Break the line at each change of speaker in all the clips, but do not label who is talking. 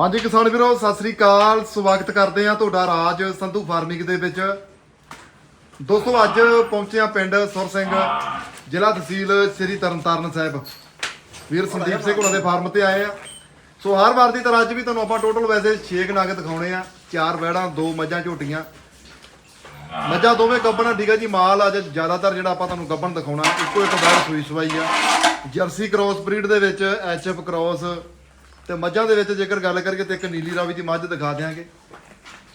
ਹਾਂਜੀ ਕਿਸਾਨ ਵੀਰੋ, ਸਤਿ ਸ੍ਰੀ ਅਕਾਲ। ਸਵਾਗਤ ਕਰਦੇ ਆ ਤੁਹਾਡਾ ਰਾਜ ਸੰਧੂ ਫਾਰਮਿੰਗ ਦੇ ਵਿੱਚ। ਦੋਸਤੋ, ਅੱਜ ਪਹੁੰਚੇ ਆ ਪਿੰਡ ਸੁਰ ਸਿੰਘ, ਜ਼ਿਲ੍ਹਾ ਤਹਿਸੀਲ ਸ੍ਰੀ ਤਰਨਤਾਰਨ ਸਾਹਿਬ। ਵੀਰ ਸੰਦੀਪ ਸਿੰਘ ਉਹਨਾਂ ਦੇ ਫਾਰਮ ਤੇ ਆਏ ਆ ਸੋ ਹਰ ਵਾਰ ਦੀ ਤਰ੍ਹਾਂ ਅੱਜ ਵੀ ਤੁਹਾਨੂੰ ਆਪਾਂ ਟੋਟਲ ਵੈਸੇ 6 ਨਗ ਦਿਖਾਉਣੇ ਆ। ਚਾਰ ਵੈੜਾਂ ਦੋ ਮੱਝਾਂ ਝੋਟੀਆਂ। ਮੱਝਾਂ ਦੋਵੇਂ ਗੱਬਣ, ਠੀਕ ਆ ਜੀ, ਮਾਲ ਅੱਜ ਜ਼ਿਆਦਾਤਰ ਜਿਹੜਾ ਆਪਾਂ ਤੁਹਾਨੂੰ ਗੱਬਣ ਦਿਖਾਉਣਾ, ਇੱਕੋ ਇੱਕ ਬਾਹਰ ਸੂਈ ਸਵਾਈ ਆ। ਜਰਸੀ ਕ੍ਰਾਸ ਬਰੀਡ ਦੇ ਵਿੱਚ ਐਚਐਫ ਕ੍ਰਾਸ ਤੇ ਮੱਝਾਂ ਦੇ ਵਿੱਚ ਜੇਕਰ ਗੱਲ ਕਰੀਏ ਤੇ ਇੱਕ ਨੀਲੀ ਰਾਵੀ ਦੀ ਮੱਝ ਦਿਖਾ ਦਿਆਂਗੇ।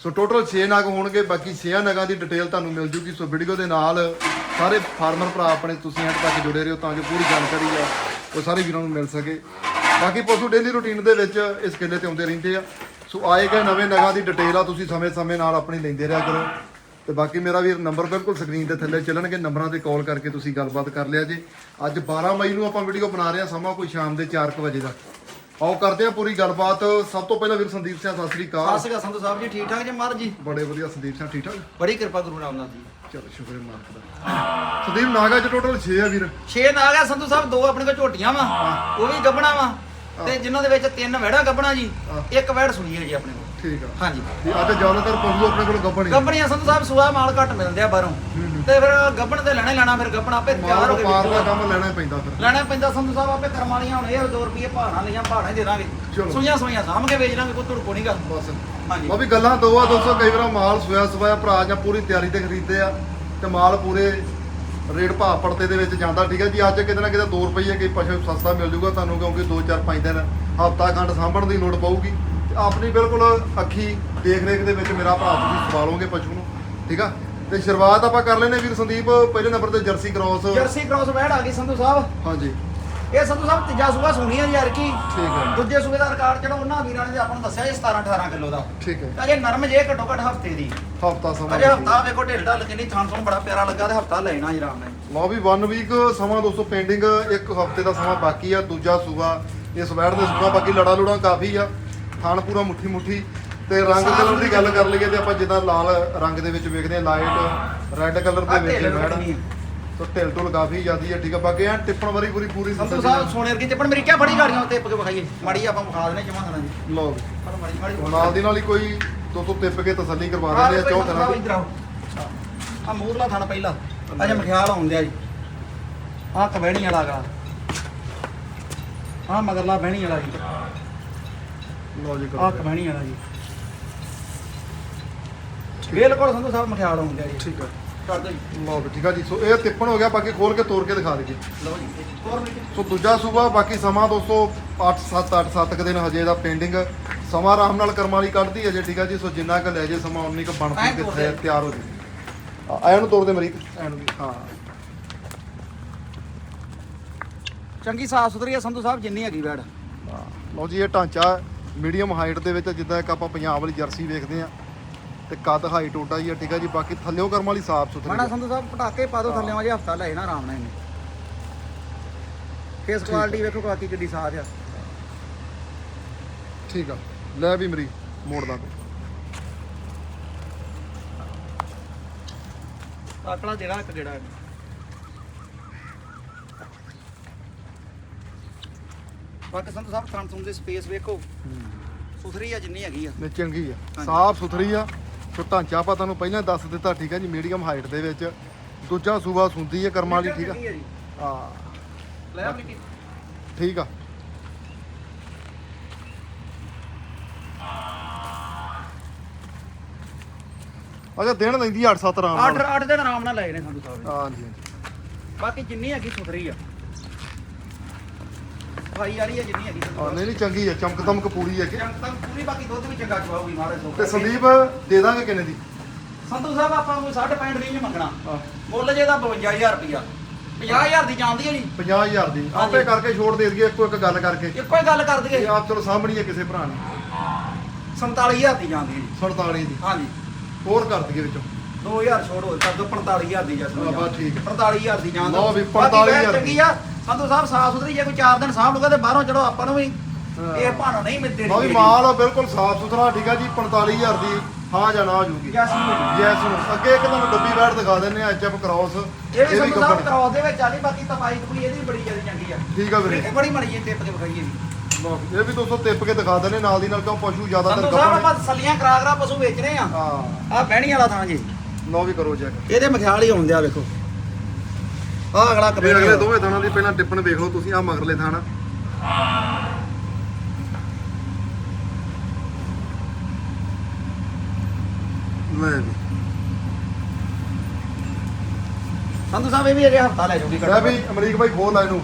ਸੋ ਟੋਟਲ 6 ਨਗ ਹੋਣਗੇ, ਬਾਕੀ 6 ਨਗਾਂ ਦੀ ਡਿਟੇਲ ਤੁਹਾਨੂੰ ਮਿਲ ਜੂਗੀ। ਸੋ ਵੀਡੀਓ ਦੇ ਨਾਲ ਸਾਰੇ ਫਾਰਮਰ ਭਰਾ ਆਪਣੇ ਤੁਸੀਂ ਐਂਡ ਤੱਕ ਜੁੜੇ ਰਹੋ ਤਾਂ ਜੋ ਪੂਰੀ ਜਾਣਕਾਰੀ ਆ, ਉਹ ਸਾਰੇ ਵੀਰਾਂ ਨੂੰ ਮਿਲ ਸਕੇ। ਬਾਕੀ ਪਸ਼ੂ ਡੇਲੀ ਰੂਟੀਨ ਦੇ ਵਿੱਚ ਇਸ ਕਿੱਲੇ ਤੇ ਆਉਂਦੇ ਰਹਿੰਦੇ ਆ। ਸੋ ਆਏ ਗਏ ਨਵੇਂ ਨਗਾਂ ਦੀ ਡਿਟੇਲ ਆ, ਤੁਸੀਂ ਸਮੇਂ-ਸਮੇਂ ਨਾਲ ਆਪਣੀ ਲੈਂਦੇ ਰਿਹਾ ਕਰੋ। ਤੇ ਬਾਕੀ ਮੇਰਾ ਵੀ ਨੰਬਰ ਬਿਲਕੁਲ ਸਕਰੀਨ 'ਤੇ ਥੱਲੇ ਚੱਲਣਗੇ ਨੰਬਰਾਂ ਤੇ ਕਾਲ ਕਰਕੇ ਤੁਸੀਂ ਗੱਲਬਾਤ ਕਰ ਲਿਆ ਜੀ। ਅੱਜ 12 ਮਈ ਨੂੰ ਆਪਾਂ ਵੀਡੀਓ ਬਣਾ ਰਹੇ ਹਾਂ, ਸਮਾਂ ਕੋਈ ਸ਼ਾਮ ਦੇ 4:00 ਵਜੇ ਦਾ। ਆਓ ਕਰਦੇ ਹਾਂ ਪੂਰੀ ਗੱਲਬਾਤ। ਸਭ ਤੋਂ ਪਹਿਲਾਂ ਵੀਰ ਸੰਦੀਪ ਸਿੰਘ ਸਤਿ ਸ੍ਰੀ ਅਕਾਲ।
ਸਤਿ ਸ਼੍ਰੀ ਅਕਾਲ ਸੰਧੂ ਸਾਹਿਬ ਜੀ ਠੀਕ ਠਾਕ ਜੀ ਮਹਾਰਾਜ ਜੀ?
ਬੜੇ ਵਧੀਆ ਸੰਦੀਪ ਸਿੰਘ ਠੀਕ ਠਾਕ?
ਬੜੀ ਕਿਰਪਾ ਗੁਰੂ ਰਾਮਦਾਸ ਜੀ
ਚਲੋ ਸ਼ੁਕਰ ਹੈ ਮਾਲਕ ਦਾ। ਸੰਦੀਪ ਨਾਗਾ ਚ ਟੋਟਲ 6 ਆ ਵੀਰ।
6 ਆ ਗਿਆ ਸੰਧੂ ਸਾਹਿਬ ਦੋ ਆਪਣੇ ਕੋਲ ਝੋਟੀਆਂ ਵਾ ਉਹ ਵੀ ਗੱਬਣਾ ਵਾ। ਤੇ ਜਿਨ੍ਹਾਂ ਦੇ ਵਿੱਚ ਤਿੰਨ ਵਹਿੜਾ ਗੱਬਣਾ ਜੀ ਇੱਕ ਵਹਿੜ ਸੁਣੀ ਹੈ ਜੀ ਆਪਣੇ ਕੋਲ।
ਠੀਕ ਆ।
ਹਾਂਜੀ।
ਤੇ ਅੱਜ ਜ਼ਿਆਦਾਤਰ ਪਸ਼ੂ ਆਪਣੇ ਕੋਲ ਗੱਬਣ ਹੀ ਆ।
ਗੱਬਣੀਆਂ ਸੰਧੂ ਸਾਹਿਬ ਸੁਆ ਮਾਲ ਘੱਟ ਮਿਲਦੇ ਆ ਬਾਹਰੋਂ। ਤੇ ਫਿਰ ਗੱਬਣ ਤੇ ਲੈਣਾ ਹੀ ਲੈਣਾ ਫਿਰ ਗੱਬਣ ਆਪੇ ਤਿਆਰ
ਮਾਲ
ਹੋ ਕੇ
ਵਪਾਰ ਦਾ
ਵੇਚੋ।
ਕੰਮ ਲੈਣਾ ਹੀ ਪੈਂਦਾ ਫਿਰ।
ਲੈਣਾ ਪੈਂਦਾ ਸੰਧੂ ਸਾਹਿਬ ਆਪੇ ਕਰਮ ਵਾਲੀਆਂ ਹੁਣ ਇਹ 2 ਰੁਪਏ ਭਾਣਾ ਲਈਆਂ ਭਾਣਾ ਹੀ ਦੇ ਦਾਂਗੇ
ਚਲੋ।
ਸੂਈਆਂ ਸੂਈਆਂ ਸਾਂਭ ਕੇ ਵੇਚ ਦਾਂਗੇ ਕੋਈ ਧੁੜਕੋ ਨਹੀਂਗਾ
ਬਸ।
ਹਾਂਜੀ।
ਉਹ ਵੀ ਗੱਲਾਂ ਦੋ ਆ ਦੋਸਤੋ ਕਈ ਵਾਰ ਮਾਲ ਸੋਇਆ ਸਵਾਇਆ ਭਰਾ ਜਾਂ ਪੂਰੀ ਤਿਆਰੀ ਤੇ ਖਰੀਦਦੇ ਆ ਤੇ ਮਾਲ ਪੂਰੇ ਰੇਟ ਭਾਅ ਪੜਤੇ ਦੇ ਵਿੱਚ ਜਾਂਦਾ ਠੀਕ ਹੈ ਜੀ? ਅੱਜ ਕਿਤੇ ਨਾ ਕਿਤੇ 2 ਰੁਪਏ ਕੋਈ ਪਸ਼ੂ ਸਸਤਾ ਮਿਲ ਜੂਗਾ ਤੁਹਾਨੂੰ ਕਿਉਂਕਿ 2 4 5 ਦਿਨ ਹਫਤਾ ਖੰਡ ਸਾਂਭਣ ਦੀ ਲੋੜ ਪਊਗੀ। ਆਪਣੀ ਬਿਲਕੁਲ ਅੱਖੀ ਦੇਖ ਰੇਖ ਦੇ ਵਿੱਚ ਮੇਰਾ ਭਰਾ ਤੁਸੀਂ ਸਵਾਲੋਗੇ ਪਸ਼ੂ ਨੂੰ ਠੀਕ ਆ? ਤੇ ਸ਼ੁਰੂਆਤ ਆਪਾਂ ਕਰ ਲੈਨੇ ਵੀਰ ਸੰਦੀਪ ਪਹਿਲੇ ਨੰਬਰ ਤੇ ਜਰਸੀ ਕ੍ਰਾਸ
ਜਰਸੀ ਕ੍ਰਾਸ ਵਹਿੜ ਆ ਗਈ ਸੰਧੂ ਸਾਹਿਬ।
ਹਾਂਜੀ।
ਇਹ ਸੰਧੂ ਸਾਹਿਬ ਤੀਜਾ ਸੂਆ ਸੁਣੀ ਆ ਯਾਰ ਕੀ?
ਠੀਕ ਹੈ
ਦੂਜੇ ਸੂਬੇ ਦਾ ਰਿਕਾਰਡ ਜਿਹੜਾ ਉਹਨਾਂ ਵੀਰਾਂ ਨੇ ਆਪਾਂ ਨੂੰ ਦੱਸਿਆ ਇਹ 17 18 ਕਿਲੋ ਦਾ।
ਠੀਕ ਹੈ
ਅਜੇ ਨਰਮ ਜੇ ਘੱਟੋ ਘੱਟ ਹਫ਼ਤੇ ਦੀ।
ਹਫਤਾ ਸਮਾਂ
ਅਜੇ ਹਫਤਾ ਵੇਖੋ ਢਿੱਲ ਢੱਲ ਕਿੰਨੀ ਥਾਂ ਤੋਂ ਬੜਾ ਪਿਆਰਾ ਲੱਗਾ ਤੇ ਹਫਤਾ ਲੈਣਾ ਜੀ ਆਰਾਮ ਨਾਲ।
ਲਓ ਵੀ 1 ਵੀਕ ਸਮਾਂ ਦੋਸਤੋ ਪੈਂਡਿੰਗ ਇੱਕ ਹਫ਼ਤੇ ਦਾ ਸਮਾਂ ਬਾਕੀ ਆ ਦੂਜਾ ਸੂਆ ਇਸ ਵੈੜ ਦੇ ਸੂਆ ਬਾਕੀ ਲੜਾ ਲੁੜਾ ਕਾਫੀ ਆ। ਥਾਣ ਪੂਰਾ ਮੁੱਠੀ ਮੁੱਠੀ ਤੇ ਰੰਗ ਕਲਰ ਦੀ ਗੱਲ ਕਰ ਲਈਏ ਤੇ ਆਪਾਂ ਜਿੱਦਾਂ ਲਾਲ ਰੰਗ ਦੇ ਵਿੱਚ ਵੇਖਦੇ ਆ ਲਾਈਟ ਰੈੱਡ ਕਲਰ ਦੇ ਵਿੱਚ
ਆ।
ਸੋ ਢਿੱਲ ਢੁੱਲ ਕਾਫੀ ਜ਼ਿਆਦੀ ਆ ਠੀਕ ਆ ਬਾਕੀ ਐ ਟਿੱਪਣ ਵਾਰੀ ਪੂਰੀ ਪੂਰੀ ਤਸੱਲੀ
ਸਾਹਿਬ। ਸੋਨੇ ਵਰਗੀ ਚੱਪਣ ਮੇਰੀ ਕਿਆ ਫੜੀ ਗਾੜੀਆਂ ਉੱਤੇ ਕੇ ਵਿਖਾਈਏ? ਮਾੜੀ ਆਪਾਂ ਵਿਖਾ ਦੇਣੇ ਜਮਾ ਦੇਣਾ ਜੀ। ਪਰ ਮਾੜੀ ਮਾੜੀ
ਨਾਲ ਦੀ ਨਾਲ ਹੀ ਕੋਈ ਦੋਸਤੋ ਟਿੱਪ ਕੇ ਤਸੱਲੀ ਕਰਵਾ ਦਿੰਦੇ ਆ ਚੌ ਤਰ੍ਹਾਂ ਦੀ
ਆ ਮੂਰਲਾ ਥਣ ਪਹਿਲਾ। ਅਜੇ ਮਖਿਆਲ ਆਉਂਦਿਆ ਜੀ। ਆ ਕਵੈਣੀ ਵਾਲਾ ਗਾ। ਆ ਮਗਰਲਾ ਬਹਿਣੀ ਵਾਲਾ ਜੀ।
ਲਓ ਜੀ
ਆ
ਕਰੋ
ਕਵੈਣੀ ਵਾਲਾ ਜੀ। ਬਿਲਕੁਲ ਸੰਧੂ ਸਾਹਿਬ ਮਖਿਆਲ ਆਉਂਦਿਆ ਜੀ।
ਠੀਕ ਆ।
ਕਰ ਦਿਓ ਜੀ।
ਲਓ ਵੀ ਠੀਕ ਆ ਜੀ। ਸੋ ਇਹ ਟਿੱਪਣ ਹੋ ਗਿਆ ਬਾਕੀ ਖੋਲ ਕੇ ਤੋੜ ਕੇ ਦਿਖਾ ਦਈਏ।
ਲਓ ਜੀ ਹੋਰ ਮਿੰਟ।
ਸੋ ਦੂਜਾ ਸੂਬਾ ਬਾਕੀ ਸਮਾਂ ਦੋਸਤੋ 8 7 8 7 ਕੁ ਦਿਨ ਹਜੇ ਦਾ ਪੈਂਡਿੰਗ ਸਮਾਂ ਆਰਾਮ ਨਾਲ ਕਰਮ ਵਾਲੀ ਕੱਢਦੀ ਹੈ ਜੇ ਠੀਕ ਆ ਜੀ। ਸੋ ਜਿੰਨਾ ਕੁ ਲੈ ਜੇ ਸਮਾਂ ਉਨੀ ਕੁ ਬਣ
ਐਂ
ਪੀ
ਤੋੜ
ਕੇ
ਦੇ।
ਤਿਆਰ ਹੋ ਜੇ ਆਇਆ ਨੂੰ ਤੋੜ ਦੇ ਮਰੀਕ। ਐਨ ਵੀ ਹਾਂ।
ਚੰਗੀ ਸਾਫ਼ ਸੁਥਰੀ ਹੈ ਸੰਧੂ ਸਾਹਿਬ ਜਿੰਨੀ ਹੈਗੀ ਬੈੜ।
ਲਓ ਜੀ ਇਹ ਢਾਂਚਾ ਮੀਡੀਅਮ ਹਾਈਟ ਦੇ ਵਿੱਚ ਜਿੱਦਾਂ ਇੱਕ ਆਪਾਂ ਪੰਜਾਬ ਵਾਲੀ ਜਰਸੀ ਵੇਖਦੇ ਆ ਤੇ ਕੱਦ ਹਾਈਟ ਓਡਾ ਹੀ ਆ ਠੀਕ ਆ ਜੀ ਬਾਕੀ ਥੱਲਿਓ ਕਰਮ ਵਾਲੀ ਸਾਫ਼ ਸੁਥਰੀ ਆ।
ਸੰਧੂ ਸਾਹਿਬ ਪਟਾਕੇ ਪਾ ਦੋ ਥੱਲੇ ਆ ਜੇ ਹਫਤਾ ਲੈ ਨਾ ਆਰਾਮ ਨਾਲ ਇਹਨੇ। ਫੇਸ
ਠੀਕ
ਕੁਆਲਿਟੀ ਵੇਖੋ ਬਾਕੀ ਕਿੱਡੀ ਸਾਥ ਆ।
ਠੀਕ ਆ। ਲੈ ਵੀ ਮਰੀ ਮੋੜਦਾ ਤੂੰ।
ਆਕੜਾ ਜਿਹੜਾ ਇੱਕ ਗੇੜਾ ਬਾਕੀ ਸੰਧੂ ਸਾਹਿਬ ਥਾਂ ਦੇ ਸਪੇਸ ਵੇਖੋ। ਸੁਥਰੀ ਆ ਜਿੰਨੀ ਹੈਗੀ ਆ।
ਨੇ ਚੰਗੀ ਆ। ਸਾਫ਼ ਸੁਥਰੀ ਆ। ਸੋ ਢਾਂਚਾ ਆਪਾਂ ਤੁਹਾਨੂੰ ਪਹਿਲਾਂ ਦੱਸ ਦਿੱਤਾ ਠੀਕ ਆ ਜੀ ਮੀਡੀਅਮ ਹਾਈਟ ਦੇ ਵਿੱਚ। ਦੂਜਾ ਸੂਬਾ ਸੁੰਦੀ ਹੈ ਕਰਮ ਵਾਲੀ ਠੀਕ ਆ। ਹਾਂ।
ਲੈ ਆ ਮਿੱਟੀ
ਠੀਕ ਆ। ਅਜਾ ਦਿਨ ਲੈਂਦੀ 8-7 ਰਾਮ
ਅੱਠ ਅੱਠ ਦਿਨ ਆਰਾਮ ਨਾਲ ਲਏ ਨੇ ਸੰਧੂ ਸਾਹਿਬ।
ਹਾਂਜੀ ਹਾਂਜੀ।
ਬਾਕੀ ਜਿੰਨੀ ਹੈਗੀ ਸੁਥਰੀ ਆ। ਵਾਲੀ ਆ ਜਿੰਨੀ ਹੈਗੀ
ਹਾਂ, ਨਹੀਂ ਨਹੀਂ ਚੰਗੀ ਆ ਚਮਕ ਦਮਕ ਪੂਰੀ ਹੈ ਕਿ?
ਜੰਗ ਤੱਕ ਪੂਰੀ ਬਾਕੀ ਦੁੱਧ ਵੀ ਚੰਗਾ ਚਵਾਉਗੀ ਮਾਰੇ ਸੋ
ਤੇ ਸੰਦੀਪ ਦੇ ਦਾਂਗੇ ਕਿੰਨੇ ਦੀ?
ਸੰਧੂ ਸਾਹਿਬ ਆਪਾਂ ਨੂੰ 65 ਨਹੀਂ ਮੰਗਣਾ।
ਹਾਂ।
ਮੁੱਲ ਜੇ ਦਾ 52000 ਰੁਪਿਆ 50000 ਦੀ ਜਾਂਦੀ ਹੈ ਜੀ
50000 ਦੀ। ਆਪੇ ਕਰਕੇ ਛੋੜ ਦੇ ਦਈਏ ਇੱਕੋ ਇੱਕ ਗੱਲ ਕਰਕੇ।
ਇੱਕੋ ਹੀ ਗੱਲ ਕਰ ਦਈਏ।
ਆਪ ਚਲੋ ਸਾਹਮਣੀ ਹੈ ਕਿਸੇ ਭਰਾ ਨੇ।
47000 ਦੀ ਜਾਂਦੀ ਹੈ ਜੀ।
47 ਦੀ।
ਹਾਂਜੀ।
ਹੋਰ ਕਰ ਦਈਏ ਵਿੱਚੋਂ।
2000 ਛੋੜ ਹੋਰ ਕਰ ਦੋ 45000 ਦੀ ਜਸ
ਹਾਂ, ਬਸ ਠੀਕ। ਹੈ।
45000 ਦੀ ਜਾਂਦੀ
ਲਓ ਵੀ
ਬਾਕੀ
45,000
ਵੈਸੇ ਚੰਗੀ ਆ। ਸੰਧੂ ਸਾਹਿਬ ਸਾਫ਼ ਸੁਥਰੀ ਜੇ ਕੋਈ 4 ਦਿਨ ਸਾਂਭ ਲੂਗਾ ਤੇ ਬਾਹਰੋਂ ਚਲੋ ਆਪਾਂ ਨੂੰ ਵੀ।
ਹਾਂ।
ਇਹ ਭਾਣਾ ਨਹੀਂ ਮਿਲਦੇ
ਲਓ ਵੀ ਮਾਲ ਬਿਲਕੁਲ ਸਾਫ਼ ਸੁਥਰਾ ਠੀਕ ਆ ਜੀ 45000 ਦੀ ਹਾਂ ਜਾਂ ਨਾ ਹੋ ਜੂਗੀ।
ਜਸ ਨੂੰ।
ਯੈਸ ਨੂੰ। ਅੱਗੇ ਇੱਕ ਤੁਹਾਨੂੰ ਡੱਬੀ ਬੈਠ ਦਿਖਾ ਦਿੰਨੇ ਆ ਐਚਐਫ ਕ੍ਰਾਸ
ਇਹ ਵੀ ਸੰਧੂ ਸਾਹਿਬ
ਗੱਬਣ।
ਕਰਾਉ ਦੇ ਵਿੱਚ ਆਲੀ ਬਾਕੀ ਤਪਾਈ ਕੋਈ ਇਹਦੀ ਵੀ ਬੜੀ ਜ਼ਿਆਦਾ ਚੰਗੀ ਆ।
ਠੀਕ ਆ ਵੀਰੇ।
ਇਹ ਬੜੀ ਮੜੀ ਜੇ ਟਿਪ ਕੇ ਵਿਖਾਈਏ ਵੀ
ਲਓ ਜੀ, ਇਹ ਵੀ ਦੋਸਤੋ ਟਿਪ ਕੇ ਦਿਖਾ ਦਿੰਦੇ ਨਾਲ ਦੀ ਨਾਲ ਕਿਉਂ ਪਸ਼ੂ ਜ਼ਿਆਦਾਤਰ
ਸੰਧੂ ਸਾਹਿਬ
ਗੱਭਣ
ਆਪਾਂ ਸੱਲੀਆਂ ਕਰਾ ਕਰਾ ਪਸ਼ੂ ਵੇਚਣੇ ਆ।
ਹਾਂ।
ਆ ਬਹਿਣੀ ਵਾਲਾ ਥਾਂ ਜੀ।
ਲਓ ਵੀ ਕਰੋ ਚੈੱਕ
ਇਹਦੇ ਮਖਿਆਲ ਹੀ ਆਉਂਦੇ ਆ ਵੇਖੋ। ਆ ਅਗਲਾ
ਇਹ ਅਗਲੇ ਦੋਵੇਂ ਥਾਣਾ ਦੀ ਪਹਿਲਾਂ ਟਿੱਪਣ ਵੇਖ ਲਓ ਤੁਸੀਂ ਆ ਮਗਰਲੇ ਥਾਣਾ ਲੈ
ਸੰਧੂ ਸਾਹਿਬ ਇਹ ਵੀ ਅਜੇ ਹਫਤਾ ਲੈ ਜਾਊਗੀ
ਲੈ ਵੀ ਅਮਰੀਕ ਭਾਈ ਖੋਲ ਲੈ ਇਹਨੂੰ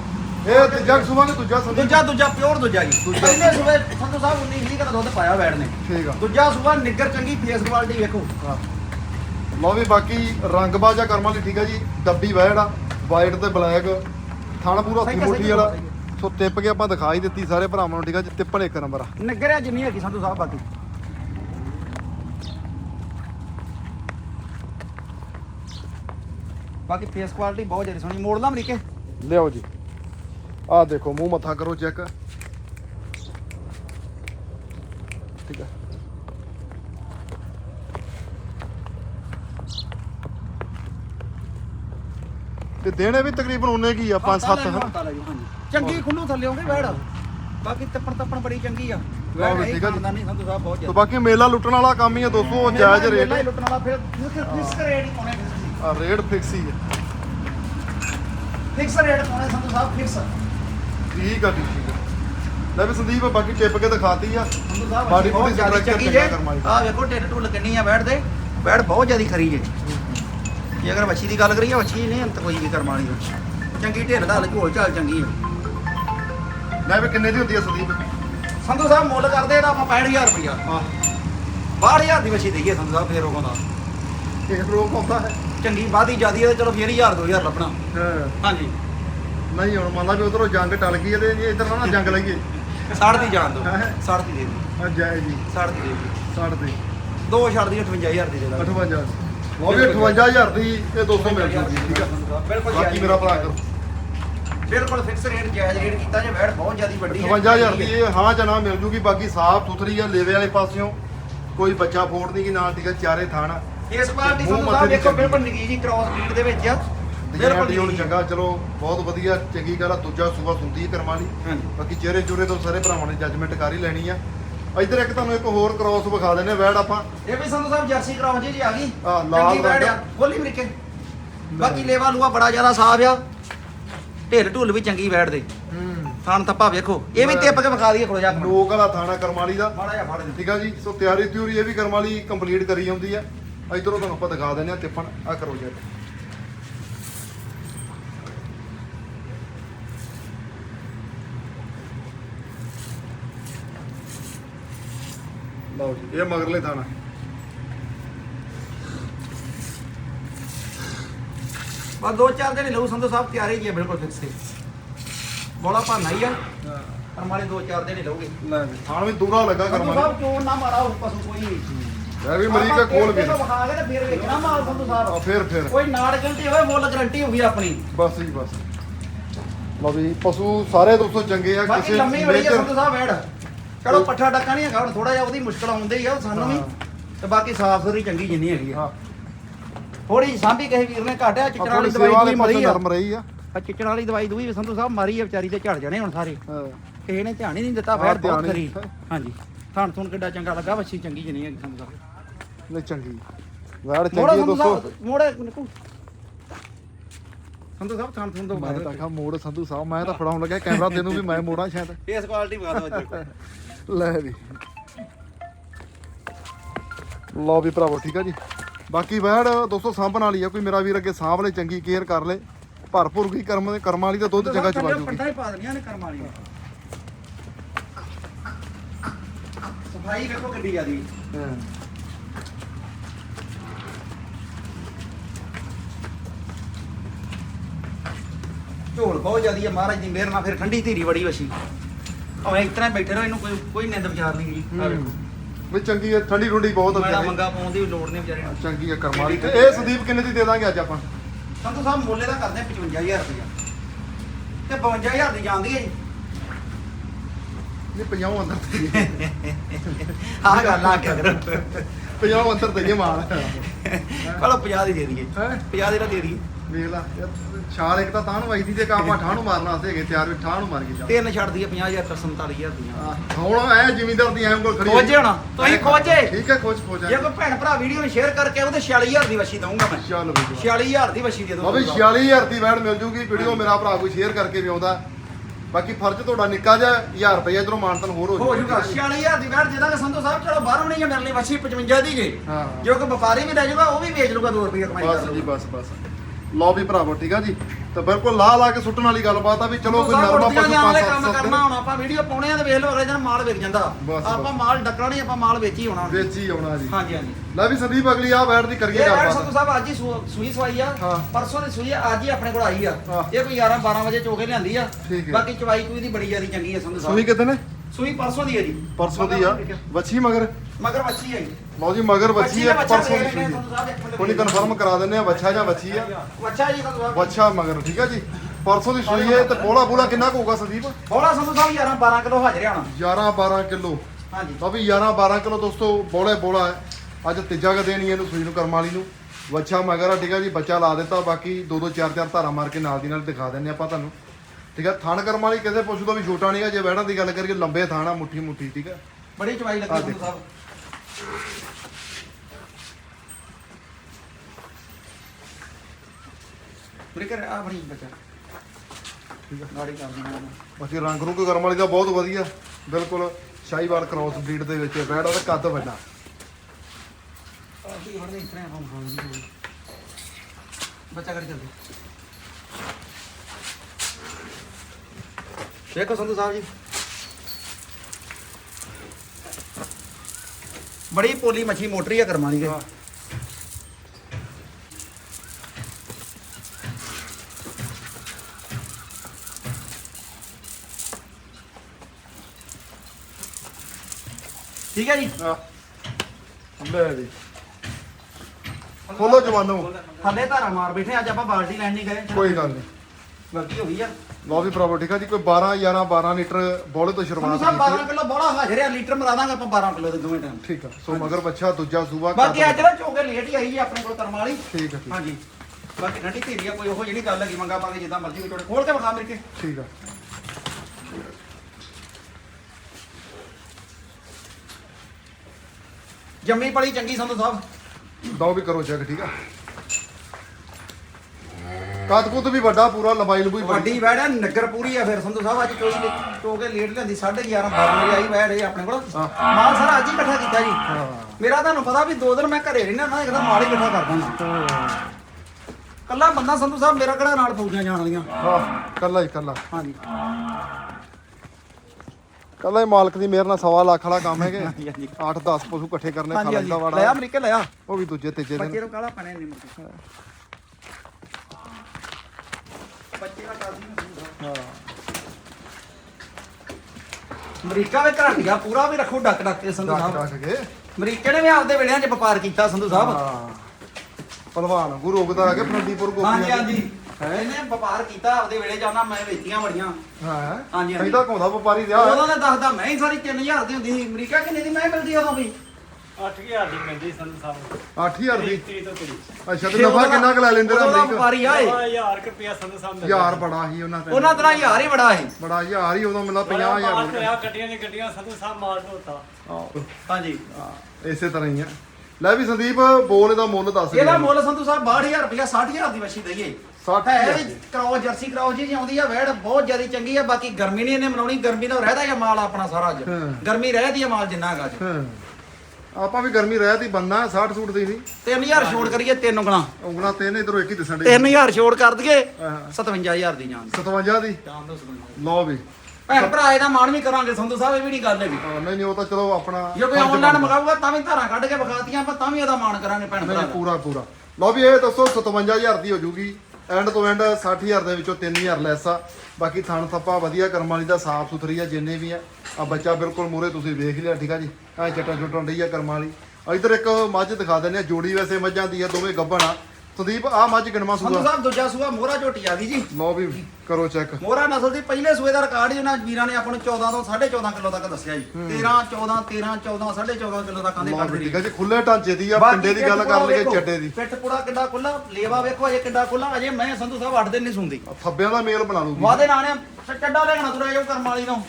ਇਹ ਤੀਜਾ ਸੁਬਾ ਕਿ ਦੂਜਾ ਸੰਦੀਪ
ਦੂਜਾ ਦੂਜਾ ਪਿਓਰ ਦੂਜਾ ਜੀ।
ਦੂਜਾ।
ਪਹਿਲੇ ਸੂਬੇ ਸੰਧੂ ਸਾਹਿਬ 19 20 ਕਿਲੋ ਦੁੱਧ ਪਾਇਆ ਬੈੜ ਨੇ।
ਠੀਕ ਆ।
ਦੂਜਾ ਸੂਬਾ ਨਿੱਗਰ ਚੰਗੀ ਫੇਸ ਕੁਆਲਿਟੀ ਵੇਖੋ।
ਹਾਂ। ਲਓ ਵੀ ਬਾਕੀ ਰੰਗ ਬਾਜਾ ਕਰਮਾਂ ਲਈ ਠੀਕ ਆ ਜੀ ਡੱਬੀ ਵੈੜ ਆ ਵਾਈਟ ਤੇ ਬਲੈਕ ਥਣ ਪੂਰਾ ਹੱਥੀ ਮੁੱਠੀ ਵਾਲਾ। ਸੋ ਟਿੱਪ ਕੇ ਆਪਾਂ ਦਿਖਾ ਹੀ ਦਿੱਤੀ ਸਾਰੇ ਭਰਾਵਾਂ ਨੂੰ ਠੀਕ ਆ ਜੀ ਟਿੱਪਣ ਇੱਕ ਨੰਬਰ ਆ।
ਨਿੱਗਰਿਆ ਜਿੰਨੀ ਹੈਗੀ ਸੰਧੂ ਸਾਹਿਬ ਬਾਕੀ। ਬਾਕੀ ਫੇਸ ਕੁਆਲਿਟੀ ਬਹੁਤ ਜ਼ਿਆਦਾ ਸੋਹਣੀ ਮੋੜ ਲਾ ਅਮਰੀਕੇ।
ਲਿਆਓ ਜੀ। ਆਹ ਦੇਖੋ ਮੂੰਹ ਮੱਥਾ ਕਰੋ ਚੈੱਕ ਠੀਕ ਆ। ਤੇ ਦੇਣੇ ਵੀ ਤਕਰੀਬਨ ਉਨੇ ਕੀ ਆ 5-7 ਹਨਾ?
ਚੰਗੀ ਖੁੱਲੂ ਥੱਲੇ ਹੋਗੇ ਬੈੜ ਬਾਕੀ ਤੱਪਣ ਤੱਪਣ ਬੜੀ ਚੰਗੀ ਆ।
ਲਓ
ਬੈੜ
ਵੀ
ਇਹ
ਠੀਕ ਆ ਜੀ।
ਖਾਨਦਾਨੀ ਸੰਧੂ ਸਾਹਿਬ ਬਹੁਤ
ਤੇ
ਜ਼ਿਆਦਾ।
ਬਾਕੀ ਮੇਲਾ ਲੁੱਟਣ ਵਾਲਾ ਕੰਮ ਹੀ ਆ ਦੋਸਤੋ ਜਾਇਜ਼ ਰੇਟ
ਮੇਲਾ ਹੀ ਲੁੱਟਣ ਵਾਲਾ ਫਿਰ ਫਿਕਸ ਰੇਟ ਹੀ ਪਾਉਣੇ
ਆ ਰੇਟ ਫਿਕਸ ਹੀ ਆ।
ਫਿਕਸ ਰੇਟ ਪਾਉਣੇ ਸੰਧੂ ਸਾਹਿਬ ਫਿਕਸ
ਠੀਕ ਆ ਠੀਕ ਆ। ਲੈ ਵੀ ਸੰਦੀਪ ਬਾਕੀ ਟਿੱਪ ਕੇ ਦਿਖਾਤੀ ਆ। ਬਾਡੀ
ਬਹੁਤ
ਬੂਡੀ
ਜ਼ਿਆਦਾ
structure
ਚੰਗੀ
ਚੰਗਾ
ਜੇ।
ਕਰਮ ਵਾਲੀ।
ਆ ਵੇਖੋ ਢਿੱਡ ਢੁੱਲ ਕਿੰਨੀ ਆ ਦੇ। ਬੈੜ ਬਹੁਤ ਜ਼ਿਆਦਾ ਖਰੀ ਜੇ। ਜੇ ਅਗਰ ਵੱਛੀ ਦੀ ਗੱਲ ਕਰੀਏ ਵੱਛੀ ਨਹੀਂ ਅੰਤ ਕੋਈ ਵੀ ਕਰਮ ਵਾਲੀ ਉਹ। ਚੰਗੀ ਢਿੱਲ ਦਾ ਝੋਲ ਝਾਲ ਚੰਗੀ ਆ
ਲੈ ਵੀ ਕਿੰਨੇ ਦੀ ਹੁੰਦੀ ਆ ਸੰਦੀਪ?
ਸੰਧੂ ਸਾਹਿਬ ਮੁੱਲ ਕਰਦੇ ਇਹਦਾ ਆਪਾਂ 65000 ਰੁਪਇਆ
ਹਾਂ।
62000 ਦੀ ਵੱਛੀ ਦਈਏ ਸੰਧੂ ਸਾਹਿਬ ਫੇਰ ਉਹ ਕਹਿੰਦਾ
ਇਹ ਰੋਕ ਆਉਂਦਾ ਹੈ।
ਚੰਗੀ ਵਾਦੀ ਜਿਆਦੀ ਹੈ ਚਲੋ ਫੇਰ 1000 2000 ਲੱਭਣਾ।
ਹਾਂ।
ਹਾਂਜੀ।
ਨਹੀਂ ਹੁਣ ਮੰਨ ਲਾ ਵੀ ਉਧਰੋਂ ਜੰਗ ਟਲ ਗਈ ਹੈ ਤੇ ਇਧਰ ਨਾ ਜੰਗ ਲਈਏ।
60 ਦੀ ਜਾਣ ਦੋ
ਹੈਂ?
60 ਦੀ ਦੇ ਦਿਓ।
ਆ ਜਾਏ ਜੀ।
60 ਦੀ ਦੇ ਦਿਓ।
60 ਦੇ
ਦੋ ਛੱਡ ਦੀ 58000 ਦੀ ਦੇ ਦਾਂਗੇ।
58 ਉਹ ਵੀ 58000 ਦੀ ਇਹ 200 ਮਿਲ ਜੂਗੀ ਠੀਕ ਆ।
ਬਿਲਕੁਲ
ਬਾਕੀ
ਜਾਇਜ਼
ਮੇਰਾ ਭਰਾ
ਰੇਟ
ਕਰੋ।
ਬਿਲਕੁਲ ਫਿਕਸ ਰੇਟ ਜਾਇਜ਼ ਰੇਟ ਕੀਤਾ ਜੇ ਵੈੜ ਬਹੁਤ ਜ਼ਿਆਦੀ ਵੱਡੀ
58000 ਦੀ ਇਹ ਹਾਂ ਜਾਂ ਨਾ ਮਿਲ ਜੂਗੀ ਬਾਕੀ ਸਾਫ਼ ਸੁਥਰੀ ਆ ਲੇਵੇ ਵਾਲੇ ਪਾਸਿਓਂ। ਕੋਈ ਬੱਚਾ ਫੋੜ ਨਹੀਂ ਕਿ ਨਾਲ ਠੀਕ ਆ ਚਾਰੇ ਥਾਣਾ
ਇਸ ਸਾਹਿਬ
ਦੀ
ਵੇਖੋ
ਚੰਗੀ।
ਬਿਲਕੁਲ ਨਿੱਕੀ ਜੀ ਕ੍ਰਾਸ ਬਰੀਡ ਦੇ ਵਿੱਚ ਆ।
ਬਿਲਕੁਲ ਹੁਣ ਚੰਗਾ ਚਲੋ ਬਹੁਤ ਵਧੀਆ ਚੰਗੀ ਗੱਲ ਆ। ਦੂਜਾ ਸੂਬਾ ਸੁੰਦੀ ਕਰਮਾਂ ਲਈ
ਹਾਂਜੀ।
ਬਾਕੀ ਚਿਹਰੇ ਚੁਰੇ ਤੋਂ ਸਾਰੇ ਭਰਾਵਾਂ ਨੇ ਜੱਜਮੈਂਟ ਕਰ ਹੀ ਲੈਣੀ ਆ। ਇੱਧਰ ਇੱਕ ਤੁਹਾਨੂੰ ਇੱਕ ਹੋਰ ਕ੍ਰਾਸ ਵਿਖਾ ਦਿੰਨੇ ਵੈੜ ਆਪਾਂ।
ਇਹ ਵੀ ਸੰਧੂ ਸਾਹਿਬ ਜਰਸੀ ਕਰਾਉਂ ਜੀ ਜੀ ਆ ਗਈ।
ਆਹ, ਲਾਲ
ਚੰਗੀ
ਰੰਗ।
ਆ। ਬੋਲੀ ਮਰੀਕੇ ਬਾਕੀ ਲੇਵਾ ਲੂਆ ਬੜਾ ਜ਼ਿਆਦਾ ਸਾਫ਼ ਆ। ਢਿੱਲ ਢੁੱਲ ਵੀ ਚੰਗੀ ਵੈੜ ਦੇ।
ਹੂੰ।
ਥਾਣ ਥੱਪਾ ਵੇਖੋ। ਇਹ ਵੀ ਟਿੱਪ ਕੇ ਵਿਖਾ ਦਈਏ ਖਲੋ ਜਾ ਕੇ।
ਲੋਕ ਵਾਲਾ ਥਾਣਾ ਕਰਮਾਲੀ ਦਾ।
ਮਾੜਾ ਜਿਹਾ ਫੜ ਦੇ
ਠੀਕ ਆ ਜੀ? ਸੋ ਤਿਆਰੀ ਤਿਉਰੀ ਇਹ ਵੀ ਕਰਮਾਲੀ ਕੰਪਲੀਟ ਕਰੀ ਜਾਂਦੀ ਆ। ਇਧਰੋਂ ਤੁਹਾਨੂੰ ਆਪਾਂ ਦਿਖਾ ਦਿੰਨੇ ਆ ਤਿੱਪਣ। ਆ ਕਰੋ ਜੀ ਲਓ ਜੀ। ਇਹ ਮਗਰਲੇ ਥਾਣਾ
ਬਸ ਦੋ ਚਾਰ ਦਿਨ ਹੀ ਲਊ ਸੰਧੂ ਸਾਹਿਬ ਤਿਆਰੀ ਜੀ ਆ ਬਿਲਕੁਲ ਫਿਕਸ ਤੇ। ਬੋਲਾ ਭਾਨਾ ਹੀ ਆ। ਪਰ ਮਾਲੇ ਦੋ ਚਾਰ ਦਿਨ ਹੀ ਲਊਗੇ।
ਲੈ ਵੀ ਥਾਣ ਵੀ ਦੂਰਾ ਲੱਗਾ
ਸੰਧੂ
ਕਰਮਾਲੀ
ਸਾਹਿਬ ਚੋਣ ਨਾ ਮਾਰਾ ਉਸ ਪਸ਼ੂ ਕੋਈ ਨਹੀਂ।
ਲੈ ਵੀ ਅਮਰੀਕਾ ਕੋਲ ਵੀ
ਵਿਖਾ ਕੇ ਤੇ ਫਿਰ ਵੇਖਣਾ ਮਾਲ ਸੰਧੂ
ਆ
ਸਾਹਿਬ
ਫੇਰ ਫੇਰ।
ਕੋਈ ਨਾੜ ਗਰੰਟੀ ਹੋਵੇ ਮੁੱਲ ਗਰੰਟੀ ਹੋਊਗੀ ਆਪਣੀ।
ਬਸ ਜੀ ਬਸ। ਲਓ ਵੀ ਪਸ਼ੂ ਸਾਰੇ ਦੋਸਤੋ ਚੰਗੇ ਆ
ਬਾਕੀ ਲੰਮੀ ਬੜੀ ਆ ਸਾਹਿਬ ਵੇੜ ਚਲੋ ਪੱਠਾ ਡੱਕਾ ਨਹੀਂ ਹੈਗਾ ਹੁਣ ਥੋੜਾ ਜਿਹਾ ਉਹਦੀ ਮੁਸ਼ਕਲ ਆਉਂਦੀ ਹੀ ਆ ਸਾਨੂੰ ਵੀ। ਤੇ ਬਾਕੀ ਸਾਫ਼ ਸੁਥਰੀ ਚੰਗੀ ਜਿੰਨੀ ਹੈਗੀ ਆ।
ਹਾਂ।
ਥੋੜੀ ਸਾਂਭੀ ਕਿਸੇ ਵੀਰ ਨੇ ਘਾਟਿਆ ਚਿੱਚੜ ਵਾਲੀ ਦਵਾਈ
ਪਾਸੇ
ਮਰੀ ਆ।
ਨਰਮ ਰਹੀ ਆ।
ਆ ਚਿੱਚੜ ਵਾਲੀ ਦਵਾਈ ਦੂਈ ਵੀ ਸੰਧੂ ਸਾਹਿਬ ਮਾਰੀ ਆ ਵਿਚਾਰੀ ਤੇ ਝੜ ਜਾਣੇ ਹੁਣ ਸਾਰੇ।
ਹਾਂ।
ਕਿਸੇ ਨੇ ਧਿਆਨ ਹੀ ਨਹੀਂ ਦਿੱਤਾ ਵੈੜ ਬਹੁਤ
ਨਹੀਂ
ਹਾਂਜੀ। ਥਣ ਥੁਣ ਕਿੱਡਾ ਚੰਗਾ ਲੱਗਾ ਵੱਛੀ ਚੰਗੀ ਜਿਹੀ ਨਹੀਂ ਹੈਗੀ ਸੰਧੂ ਸਾਹਿਬ।
ਨਹੀਂ ਚੰਗੀ। ਵੈੜ ਚੰਗੀ ਦੋਸਤੋ।
ਮੋੜਾ ਨਿਕੂ ਸੰਧੂ ਸਾਹਿਬ ਥਣ ਥੁਣ ਤੋਂ
ਮੈਂ ਤਾਂ ਆਖਾਂ ਮੋੜ ਸੰਧੂ ਸਾਹਿਬ ਮੈਂ ਤਾਂ ਫੜਾਉਣ ਲੱਗਾ ਕੈਮਰਾ ਤੈਨੂੰ ਵੀ ਮੈਂ ਮੋੜਾਂ ਸ਼ਾਇਦ।
ਇਸ ਕੁਆਲਿਟੀ ਬਗਾ ਦੋ ਅੱਜ
ਲੈ ਵੀ ਲਓ ਵੀ ਭਰਾਵੋ ਠੀਕ ਆ ਜੀ। ਬਾਕੀ ਵੈੜ ਦੋਸਤੋ ਸਾਂਭਣ ਵਾਲੀ ਆ। ਕੋਈ ਮੇਰਾ ਵੀਰ ਅੱਗੇ ਸਾਂਭ ਲੈ ਚੰਗੀ ਕੇਅਰ ਕਰ ਲੈ। ਭਰਪੂਰ ਕੀ ਕਰਮ ਦੇ ਕਰਮਾਂ ਵਾਲੀ ਦਾ ਦੁੱਧ ਚੰਗਾ ਚਵਾ ਜੂਗੀ।
ਪੱਟਾ ਹੀ ਪਾ ਦਨੀਆਂ ਨੇ ਕਰਮ ਵਾਲੀਆਂ। ਸਫ਼ਾਈ ਵੇਖੋ ਕਿੱਡੀ ਜਿਆਦੀ। ਝੋਲ ਬਹੁਤ ਜਿਆਦੀ ਹੈ ਮਹਾਰਾਜ ਦੀ ਮਿਹਰ ਨਾਲ ਫਿਰ ਠੰਡੀ ਧੀਰੀ ਬੜੀ ਵਸੀ ਭਾਵੇਂ ਇਸ ਤਰ੍ਹਾਂ ਬੈਠੇ ਰਹੋ ਇਹਨੂੰ ਕੋਈ ਕੋਈ ਨਿੰਦ ਵਿਚਾਰ ਨਹੀਂ ਜੀ ਵੇਖੋ।
ਵੀ ਚੰਗੀ ਆ ਠੰਡੀ ਠੁੰਡੀ ਬਹੁਤ ਆ
ਮੈਂ
ਵਿਚਾਰੀ।
ਮੰਗਾ ਪਾਉਣ ਦੀ ਲੋੜ ਨਹੀਂ ਵਿਚਾਰੇ ਨੂੰ।
ਚੰਗੀ ਆ ਕਰਮਾਂ ਵਾਲੀ ਤੇ ਇਹ ਸੰਦੀਪ ਕਿੰਨੇ ਦੀ ਦੇ ਦਾਂਗੇ ਅੱਜ ਆਪਾਂ?
ਸੰਤੂ ਸਾਹਿਬ ਮੋਲੇ ਦਾ ਕਰਦੇ 55000 ਰੁਪਇਆ ਤੇ 52000 ਦੀ ਜਾਂਦੀ ਹੈ ਜੀ।
ਇਹ 50 ਅੰਦਰ ਤੇ
ਆਹ ਗੱਲ ਆ ਕੇ ਕਰੋ।
50 ਅੰਦਰ ਤੇ ਇਹ ਮਾਲ।
ਚਲੋ 50 ਦੀ ਦੇ ਦਈਏ।
ਹੈ?
50 ਦੀ ਨਾ ਦੇ ਦਈਏ।
ਵੇਖ ਲਾ ਯਾਰ, ਛਾਲ ਇੱਕ ਤਾਂ ਤਾਂ ਨੂੰ ਆਈ ਦੀ ਤੇ ਕਾਪਾ ਠਾਹ ਨੂੰ ਮਾਰਨ ਵਾਸਤੇ ਹੈਗੇ ਤਿਆਰ ਵੀ ਠਾਹ ਨੂੰ ਮਾਰ ਕੇ ਜਾ।
ਤਿੰਨ ਛੱਡਦੀ ਆ 50000 ਤੇ 47000 ਦੀਆਂ।
ਹੁਣ ਐ ਜ਼ਿਮੀਂਦਾਰ ਦੀ ਐਂ ਉਂਗਲ ਖੜੀ ਹੋਈ।
ਖੋਜੇ ਹੁਣ ਤੁਸੀਂ ਖੋਜੇ।
ਠੀਕ ਹੈ ਖੋਜ ਖੋਜ।
ਜੇ ਕੋਈ ਭੈਣ ਭਰਾ ਵੀਡੀਓ ਨੂੰ ਸ਼ੇਅਰ ਕਰਕੇ ਉਹਦੇ 46000 ਦੀ ਵਸ਼ੀ ਦਊਂਗਾ ਮੈਂ।
ਚੱਲ ਬਈ
46000 ਦੀ ਵਸ਼ੀ ਦੇ
ਉਹ ਵੀ
ਦਊਂਗਾ
46000 ਦੀ ਵੈਣ ਮਿਲ ਜੂਗੀ ਵੀਡੀਓ ਮੇਰਾ ਭਰਾ ਕੋਈ ਸ਼ੇਅਰ ਕਰਕੇ ਵੀ ਆਉਂਦਾ। ਬਾਕੀ ਫਰਜ਼ ਤੁਹਾਡਾ ਨਿੱਕਾ ਜਿਹਾ 1000 ਰੁਪਏ ਇਧਰੋਂ ਮਾਨਤਨ ਹੋਰ ਹੋ
ਹੋ ਜੂਗਾ। 46000 ਦੀ ਵੈਟ ਜਿਹਦਾ ਕਿ ਸੰਤੋ ਸਾਹਿਬ ਚਲੋ ਬਾਹਰੋਂ ਨਹੀਂ ਮੇਰੇ ਲਈ ਵਸ਼ੀ 55 ਦੀ ਜੇ
ਹਾਂ।
ਜੋ ਕਿ ਵਪਾਰੀ ਵੀ ਲੈ ਜਾਊਗਾ ਉਹ ਵੀ ਵੇਚ ਲੂਗਾ 2 ਰੁਪਏ ਕਮਾਈ
ਬਸ
ਕਰ
ਜੀ
ਲੂਗਾ
ਬਸ ਬਸ। ਲਓ ਵੀ ਭਰਾਵੋ ਠੀਕ ਆ ਜੀ? ਤੇ ਬਿਲਕੁਲ ਲਾ ਲਾ ਕੇ ਸੁੱਟਣ ਵਾਲੀ ਗੱਲਬਾਤ ਆ ਵੀ ਚਲੋ ਕੋਈ ਨਰਮਾ ਪਸ਼ੂ
ਕੰਮ ਕਰਨਾ ਹੁਣ ਆਪਾਂ ਵੀਡੀਓ ਪਾਉਣੇ ਆ ਤੇ ਵੇਖ ਲਓ ਅਗਲੇ ਦਿਨ ਮਾਲ ਵਿਕ ਜਾਂਦਾ। ਆਪਾਂ ਮਾਲ ਡੱਕਣਾ ਨਹੀਂ ਆਪਾਂ ਮਾਲ ਵੇਚੀ ਹੋਣਾ।
ਵਿੱਚ ਆਉਣਾ ਜੀ।
ਹਾਂਜੀ ਹਾਂਜੀ।
ਲੈ ਵੀ ਸੰਦੀਪ ਅਗਲੀ ਆ ਬੈਠ ਦੀ ਕਰੀਏ
ਇਹ
ਗੱਲਬਾਤ।
ਸੰਤੂ ਸਾਹਿਬ ਅੱਜ ਹੀ ਸੂਈ ਸਵਾਈ ਆ। ਪਰਸੋਂ ਦੀ ਸੂਈ ਆ ਅੱਜ ਹੀ ਆਪਣੇ ਕੋਲ ਆਈ ਆ। ਇਹ ਕੋਈ 11 12 ਵਜੇ ਚੋਕੇ ਲਿਆਂਦੀ ਆ। ਬਾਕੀ ਚਵਾਈ ਕੋਈ ਦੀ ਬੜੀ ਜ਼ਿਆਦਾ ਚੰਗੀ ਆ ਸੰਤੂ
ਸੂਈ
ਸਾਹਿਬ।
ਕਿਤੇ ਨੇ
ਸੂਈ ਪਰਸੋਂ ਦੀ ਹੈ ਜੀ।
ਪਰਸੋਂ ਦੀ ਆ। ਵੱਛੀ ਮਗਰ?
ਮਗਰ ਵੱਛੀ ਆਈ
ਲਓ ਜੀ ਮਗਰ ਵੱਛੀ ਆ ਪਰਸੋਂ ਦੀ ਸੂਈ ਕੋਈ ਕਨਫਰਮ ਕਰਾ ਦਿੰਨੇ ਆ ਵੱਛਾ ਜਾਂ ਵੱਛੀ ਆ।
ਬੱਚਾ ਜੀ ਸਾਹਿਬ
ਵੱਛਾ ਮਗਰ ਠੀਕ ਆ ਜੀ। ਪਰਸੋਂ ਦੀ ਸੂਈ ਹੈ ਤੇ ਬੋਲਾ ਬੋਲਾ ਕਿੰਨਾ ਕੁ ਹੋਊਗਾ ਸੰਦੀਪ?
ਬੋਲਾ ਸੰਤੂ ਸਾਹਿਬ 11 12 ਕਿਲੋ ਹਾਜ਼ਰ ਆਣਾ
11 12 ਕਿਲੋ।
ਹਾਂਜੀ।
ਤਾਂ ਵੀ 11 12 ਕਿਲੋ ਦੋਸਤੋ ਬੋਲੇ ਬੋਲਾ ਹੈ। ਅੱਜ ਤੀਜਾ ਕ ਦੇਣੀ ਇਹਨੂੰ ਸੂਈ ਨੂੰ ਕਰਮ ਵਾਲੀ ਨੂੰ। ਵੱਛਾ ਮਗਰ ਆ ਠੀਕ ਆ ਜੀ ਬੱਚਾ ਲਾ ਦਿੱਤਾ ਬਾਕੀ ਦੋ ਦੋ ਚਾਰ ਚਾਰ ਧਾਰਾ ਮਾਰ ਕੇ ਨਾਲ ਦੀ ਨਾਲ ਦਿਖਾ ਦਿੰਨੇ ਆਪਾਂ ਤੁਹਾਨੂੰ। ਠੀਕ ਆ ਥਣ ਕਰਮ ਵਾਲੀ ਕਿਸੇ ਪਸ਼ੂ ਦਾ ਵੀ ਛੋਟਾ ਨਹੀਂਗਾ ਜੇ ਵਹਿੜਾਂ ਦੀ ਗੱਲ ਕਰੀਏ ਲੰਬੇ ਥਾਣ ਆ ਮੁੱਠੀ ਮੁੱਠੀ ਠੀਕ ਆ
ਬੜੀ ਚਵਾਈ ਲੱਗੀ
ਦੇਖੋ।
ਸਾਹਿਬ ਬ੍ਰੇਕਰ ਆ ਬਣੀ ਬੱਚਾ।
ਠੀਕ ਆ
ਗਾੜੀ ਕਰ ਉਹਨੇ।
ਬਾਕੀ ਰੰਗ ਰੂਪ ਕਰਮ ਵਾਲੀ ਦਾ ਬਹੁਤ ਵਧੀਆ ਬਿਲਕੁਲ ਸ਼ਾਹੀਵਾਲ ਕ੍ਰਾਸ ਬਰੀਡ ਦੇ ਵਿੱਚ ਵਹਿੜਾ ਦਾ ਕੱਦ ਵੱਡਾ।
ਬੱਚਾ ਕਰ ਚੱਲਦੇ ਦੇਖੋ ਸੰਧੂ ਸਾਹਿਬ ਜੀ ਬੜੀ ਪੋਲੀ ਮੱਛੀ ਮੋਟਰੀ ਆ ਕਰਮਾਂ ਦੀ
ਹਾਂ।
ਠੀਕ ਹੈ ਜੀ
ਆ ਲੈ ਜੀ ਖੋਲੋ ਜਵਾਨੋ
ਥੱਲੇ ਧਾਰਾ ਮਾਰ ਬੈਠੇ ਅੱਜ ਆਪਾਂ ਬਾਲਟੀ ਲੈਣ ਨਹੀਂ ਗਏ
ਕੋਈ ਗੱਲ ਨਹੀਂ
ਗਲਤੀ ਹੋ ਗਈ ਆ
ਲਓ ਵੀ ਭਰਾਵੋ ਠੀਕ ਆ ਜੀ ਕੋਈ 12 11 12 ਲੀਟਰ ਬੋਲੇ ਤੋਂ ਸ਼ੁਰੂਆਤ
ਸਾਹਿਬ 12
ਕੀਤੀ
ਕਿਲੋ ਬੋਲਾ ਹਾਜ਼ਰ ਆ ਲੀਟਰ ਮਰਾ ਦਾਂਗੇ ਆਪਾਂ 12 ਕਿਲੋ ਦੇ ਦੋਵੇਂ ਟਾਈਮ
ਠੀਕ ਆ ਸੋ ਮਗਰ ਬੱਚਾ ਦੂਜਾ ਸੂਬਾ
ਬਾਕੀ ਅੱਜ ਨਾ ਚੋਕੇ ਲੇਟ ਹੀ ਆਈ ਆਪਣੇ ਕੋਲ ਕਰਮ ਵਾਲੀ।
ਠੀਕ ਆ ਠੀਕ
ਹਾਂਜੀ। ਬਾਕੀ ਠੰਡੀ ਧੀਰੀ ਆ ਕੋਈ ਉਹੋ ਜਿਹੜੀ ਗੱਲ ਹੈਗੀ ਮੰਗਾ ਜਿੱਦਾਂ ਮਰਜ਼ੀ ਕੋਈ ਖੋਲ ਕੇ ਵਿਖਾ ਮੇਰੇ ਕੇ।
ਠੀਕ ਆ।
ਜੰਮੀ ਪਲੀ ਚੰਗੀ ਸੰਧੂ ਸਾਹਿਬ
ਦੋ ਵੀ ਕਰੋ ਚੈੱਕ ਠੀਕ ਆ। ਕੱਦ ਕੁੱਦ ਵੀ ਵੱਡਾ ਪੂਰਾ ਲੰਬਾਈ ਲੰਬੂਈ
ਵੱਡੀ। ਹੈ ਨਗਰ ਪੂਰੀ ਆ ਫਿਰ। ਸੰਧੂ ਸਾਹਿਬ ਅੱਜ ਚੋਈ ਚੋਕੇ ਲੇਟ ਲੈਂਦੀ 11:30 12 ਵਜੇ ਆਈ ਵੈੜ ਇਹ ਆਪਣੇ ਕੋਲ। ਮਾਲ ਸਾਰਾ ਅੱਜ ਹੀ ਇਕੱਠਾ ਕੀਤਾ ਜੀ। ਮੇਰਾ ਤੁਹਾਨੂੰ ਪਤਾ ਵੀ ਦੋ ਦਿਨ ਮੈਂ ਘਰੇ ਰਹਿਣਾ ਨਾ ਇੱਕਦਮ ਮਾਲ ਹੀ ਇਕੱਠਾ ਕਰ ਦਿੰਦਾ। ਕੱਲਾ ਬੰਦਾ ਸੰਧੂ ਸਾਹਿਬ ਮੇਰਾ ਕਿਹੜਾ ਨਾਲ ਫੌਜਾਂ ਜਾਣ ਵਾਲੀਆਂ?
ਹਾਂ ਕੱਲਾ ਹੀ ਕੱਲਾ।
ਹਾਂਜੀ।
ਕੱਲਾ ਹੀ ਮਾਲਕ ਦੀ ਮੇਰ ਨਾਲ ਸਵਾ ਲੱਖ ਵਾਲਾ ਕੰਮ ਹੈਗੇ।
ਹਾਂਜੀ ਹਾਂਜੀ।
8-10 ਪਸ਼ੂ ਇਕੱਠੇ ਕਰਨੇ
ਹਾਂਜੀ ਹਾਂਜੀ। ਲਿਆ
ਵਾੜਾ
ਅਮਰੀਕਾ ਲਿਆ
ਉਹ ਵੀ ਦੂਜੇ ਤੀਜੇ
ਬੱਚੇ
ਦਿਨ।
ਨੂੰ ਕਾਲਾ ਪਣੇ ਨਹੀਂ ਮੁੱਕੇ ਬੱਚੇ ਦਾ ਕਾਜ਼ੀ ਨਹੀਂ
ਹਾਂ।
ਅਮਰੀਕਾ ਵਿੱਚ ਘਟ ਗਿਆ ਪੂਰਾ ਵੀ ਰੱਖੋ ਡੱਕ ਡੱਕ ਕੇ ਸੰਧੂ ਸਾਹਿਬ।
ਡੱਕ ਕੇ।
ਅਮਰੀਕਾ ਨੇ ਵੀ ਆਪਦੇ ਵੇਲਿਆਂ 'ਚ ਵਪਾਰ ਕੀਤਾ ਸੰਧੂ ਸਾਹਿਬ।
ਹਾਂ। ਪਹਿਲਵਾਨ ਗੁਰੂ ਉਗਦਾ ਆ ਕੇ ਫਰੰਦੀਪੁਰ ਗੋਪੀ
ਹਾਂਜੀ ਹਾਂਜੀ। ਇਹਨੇ ਵਪਾਰ ਕੀਤਾ ਆਪਦੇ ਵੇਲੇ ਜਾਣਾ ਮੈਂ ਵੇਚੀਆਂ ਬੜੀਆਂ।
ਹਾਂ।
ਹਾਂਜੀ, ਹਾਂਜੀ।
ਕਹਿੰਦਾ ਘੁੰਦਾ ਵਪਾਰੀ ਰਿਹਾ
ਉਦੋਂ ਨੇ ਦੱਸਦਾ ਮੈਂ ਹੀ ਸਾਰੀ 3000 ਦੀ ਹੁੰਦੀ ਸੀ। ਅਮਰੀਕਾ ਕਿੰਨੇ ਦੀ ਮੈਂ ਮਿਲਦੀ ਉਦੋਂ ਵੀ?
8000 ਦੀ ਮਿਲਦੀ ਸੰਧੂ ਸਾਹਿਬ
8000 ਦੀ।
ਤੋਂ
ਅੱਛਾ ਤੇ ਨਫਾ ਕਿੰਨਾ ਕੁ ਲੈ ਲੈਂਦੇ
ਉਦੋਂ ਦਾ
ਰਹੇ
ਵਪਾਰੀ ਆਏ
1000 ਰੁਪਿਆ ਸੰਧੂ ਸਾਹਿਬ ਮਿਲਦਾ
ਯਾਰ ਬੜਾ ਹੀ ਉਹਨਾਂ ਤੇ।
ਉਹਨਾਂ ਤਰ੍ਹਾਂ ਹਜ਼ਾਰ ਹੀ ਬੜਾ ਸੀ।
ਬੜਾ ਯਾਰ ਹੀ ਉਦੋਂ ਮਿਲਾ
50000
50000
ਹੋਇਆ ਗੱਡੀਆਂ ਦੀ ਗੱਡੀਆਂ ਸੰਧੂ ਸਾਹਿਬ ਮਾਲ ਢੋਤਾ।
ਆਹੋ,
ਹਾਂਜੀ।
ਇਸੇ ਤਰ੍ਹਾਂ ਹੀ ਆ। ਲੈ ਵੀ ਸੰਦੀਪ ਬੋਲ ਇਹਦਾ ਮੁੱਲ ਦੱਸ
ਇਹਦਾ
ਦੇ
ਮੁੱਲ ਸੰਧੂ ਸਾਹਿਬ 62000 ਰੁਪਇਆ 60000 ਦੀ ਵਸ਼ੀ ਦਈਏ।
60
ਹੈ ਵੀ ਕਰਾਓ ਜਰਸੀ ਕਰਾਓ ਜੀ ਆਉਂਦੀ ਆ ਵੈੜ ਬਹੁਤ ਜ਼ਿਆਦਾ ਚੰਗੀ ਆ ਬਾਕੀ ਗਰਮੀ ਨਹੀਂ ਇਹਨੇ ਮਨਾਉਣੀ ਗਰਮੀ ਦਾ ਰਹਿਦਾ ਹੈ ਮਾਲ ਆਪਣਾ ਸਾਰਾ ਅੱਜ।
ਹਾਂ।
ਗਰਮੀ ਰਹਿਦੀ ਆ ਮਾਲ ਜਿੰਨਾ ਹੈਗਾ ਅੱਜ।
ਹਾਂ। ਆਪਾਂ ਵੀ ਗਰਮੀ ਰਹਿਤ ਹੀ ਬੰਨਾ 60 ਸੂਟ ਦੀ ਨਹੀਂ
3000 ਛੋੜ ਕਰੀਏ ਤਿੰਨ ਗੁਣਾ
ਉਂਗਲਾਂ ਤਿੰਨ ਇਧਰੋਂ ਇੱਕ ਹੀ ਦਿਸਣ ਦੇ
3000 ਛੋੜ ਕਰ ਦਈਏ
ਹਾਂ।
57000 ਦੀ ਜਾਨ।
57 ਦੀ?
ਜਾਨ ਦੋ 57
ਲਓ ਵੀ।
ਭੈਣ ਭਰਾ ਇਹਦਾ ਮਾਣ ਵੀ ਕਰਾਂਗੇ ਸੰਧੂ ਸਾਹਿਬ ਇਹ ਵੀ ਨਹੀਂ ਗੱਲ ਹੈਗੀ।
ਨਹੀਂ ਨਹੀਂ ਉਹ ਤਾਂ ਚਲੋ ਆਪਣਾ
ਜੇ ਕੋਈ ਆਨਲਾਈਨ। ਮੰਗਾਊਗਾ ਤਾਂ ਵੀ ਧਾਰਾਂ ਕੱਢ ਕੇ ਵਿਖਾਤੀਆਂ ਆਪਾਂ ਤਾਂ ਵੀ ਇਹਦਾ ਮਾਣ ਕਰਾਂਗੇ ਭੈਣ ਭਰਾ।
ਪੂਰਾ ਪੂਰਾ। ਲਓ ਵੀ ਇਹ ਦੱਸੋ 57000 ਦੀ ਹੋ ਜੂਗੀ। ਐਂਡ ਤੋਂ ਐਂਡ 60000 ਦੇ ਵਿੱਚੋਂ 3000 ਲੈਸ। ਆ ਬਾਕੀ ਥਣ ਥੱਪਾ ਵਧੀਆ, ਕਰਮ ਵਾਲੀ ਦਾ ਸਾਫ਼ ਸੁਥਰੀ ਆ, ਜਿੰਨੇ ਵੀ ਆ। ਆ ਬੱਚਾ ਬਿਲਕੁਲ ਮੂਰੇ ਤੁਸੀਂ ਵੇਖ ਲਿਆ, ਠੀਕ ਆ ਜੀ? ਐ ਚਟਾ ਚੁਟਣ ਡਈ ਆ ਕਰਮ ਵਾਲੀ। ਆ ਇਧਰ ਇੱਕ ਮੱਝ ਦਿਖਾ ਦਿੰਦੇ ਆ, ਜੋੜੀ ਵੈਸੇ ਮੱਝਾਂ ਦੀ ਆ, ਦੋਵੇਂ ਗੱਭਣ ਆ। ਸੰਦੀਪ ਆ ਮੱਝ ਗਣਮਾ
ਸੰਧੂ
ਸੂਆ
ਸਾਹਿਬ ਦੂਜਾ ਸੂਆ ਮੋਹਰਾ ਝੋਟੀ ਆ ਗਈ ਜੀ।
ਲਓ ਵੀ ਕਰੋ ਚੈੱਕ
ਮੋਹਰਾ ਨਸਲ ਦੀ ਪਹਿਲੇ ਸੂਏ ਦਾ ਰਿਕਾਰਡ ਜਿਹਨਾਂ ਵੀਰਾਂ ਨੇ ਆਪਾਂ ਨੂੰ 14 ਤੋਂ 14.5 ਕਿਲੋ ਤੱਕ ਦੱਸਿਆ ਜੀ। 13 14 13 14 14.5 ਕਿਲੋ ਤੱਕ ਆਂਦੇ
ਲਓ
ਕੱਢ
ਵੀ ਠੀਕ ਹੈ ਜੀ ਖੁੱਲੇ ਢਾਂਚੇ ਦੀ ਆ ਪਿੰਡੇ ਦੀ ਗੱਲ ਕਰ ਲਈਏ ਚੱਡੇ ਦੀ।
ਪਿੱਠ ਪੁੜਾ ਕਿੱਡਾ ਖੁੱਲਾ ਲੇਵਾ ਵੇਖੋ ਅਜੇ ਕਿੱਡਾ ਖੁੱਲਾ ਅਜੇ ਮੈਂ ਸੰਧੂ ਸਾਹਿਬ 8 ਦਿਨ ਨਹੀਂ ਸੁਣਦੀ।
ਥੱਬਿਆਂ ਦਾ ਮੇਲ ਬਣਾ ਲੂਗੀ
ਵਾਦੇ ਨਾਣੇ ਚੱਡਾ ਲੈਣਾ ਤੁਰਿਆ ਜਾਓ ਕਰਮ ਵਾਲੀ ਨੂੰ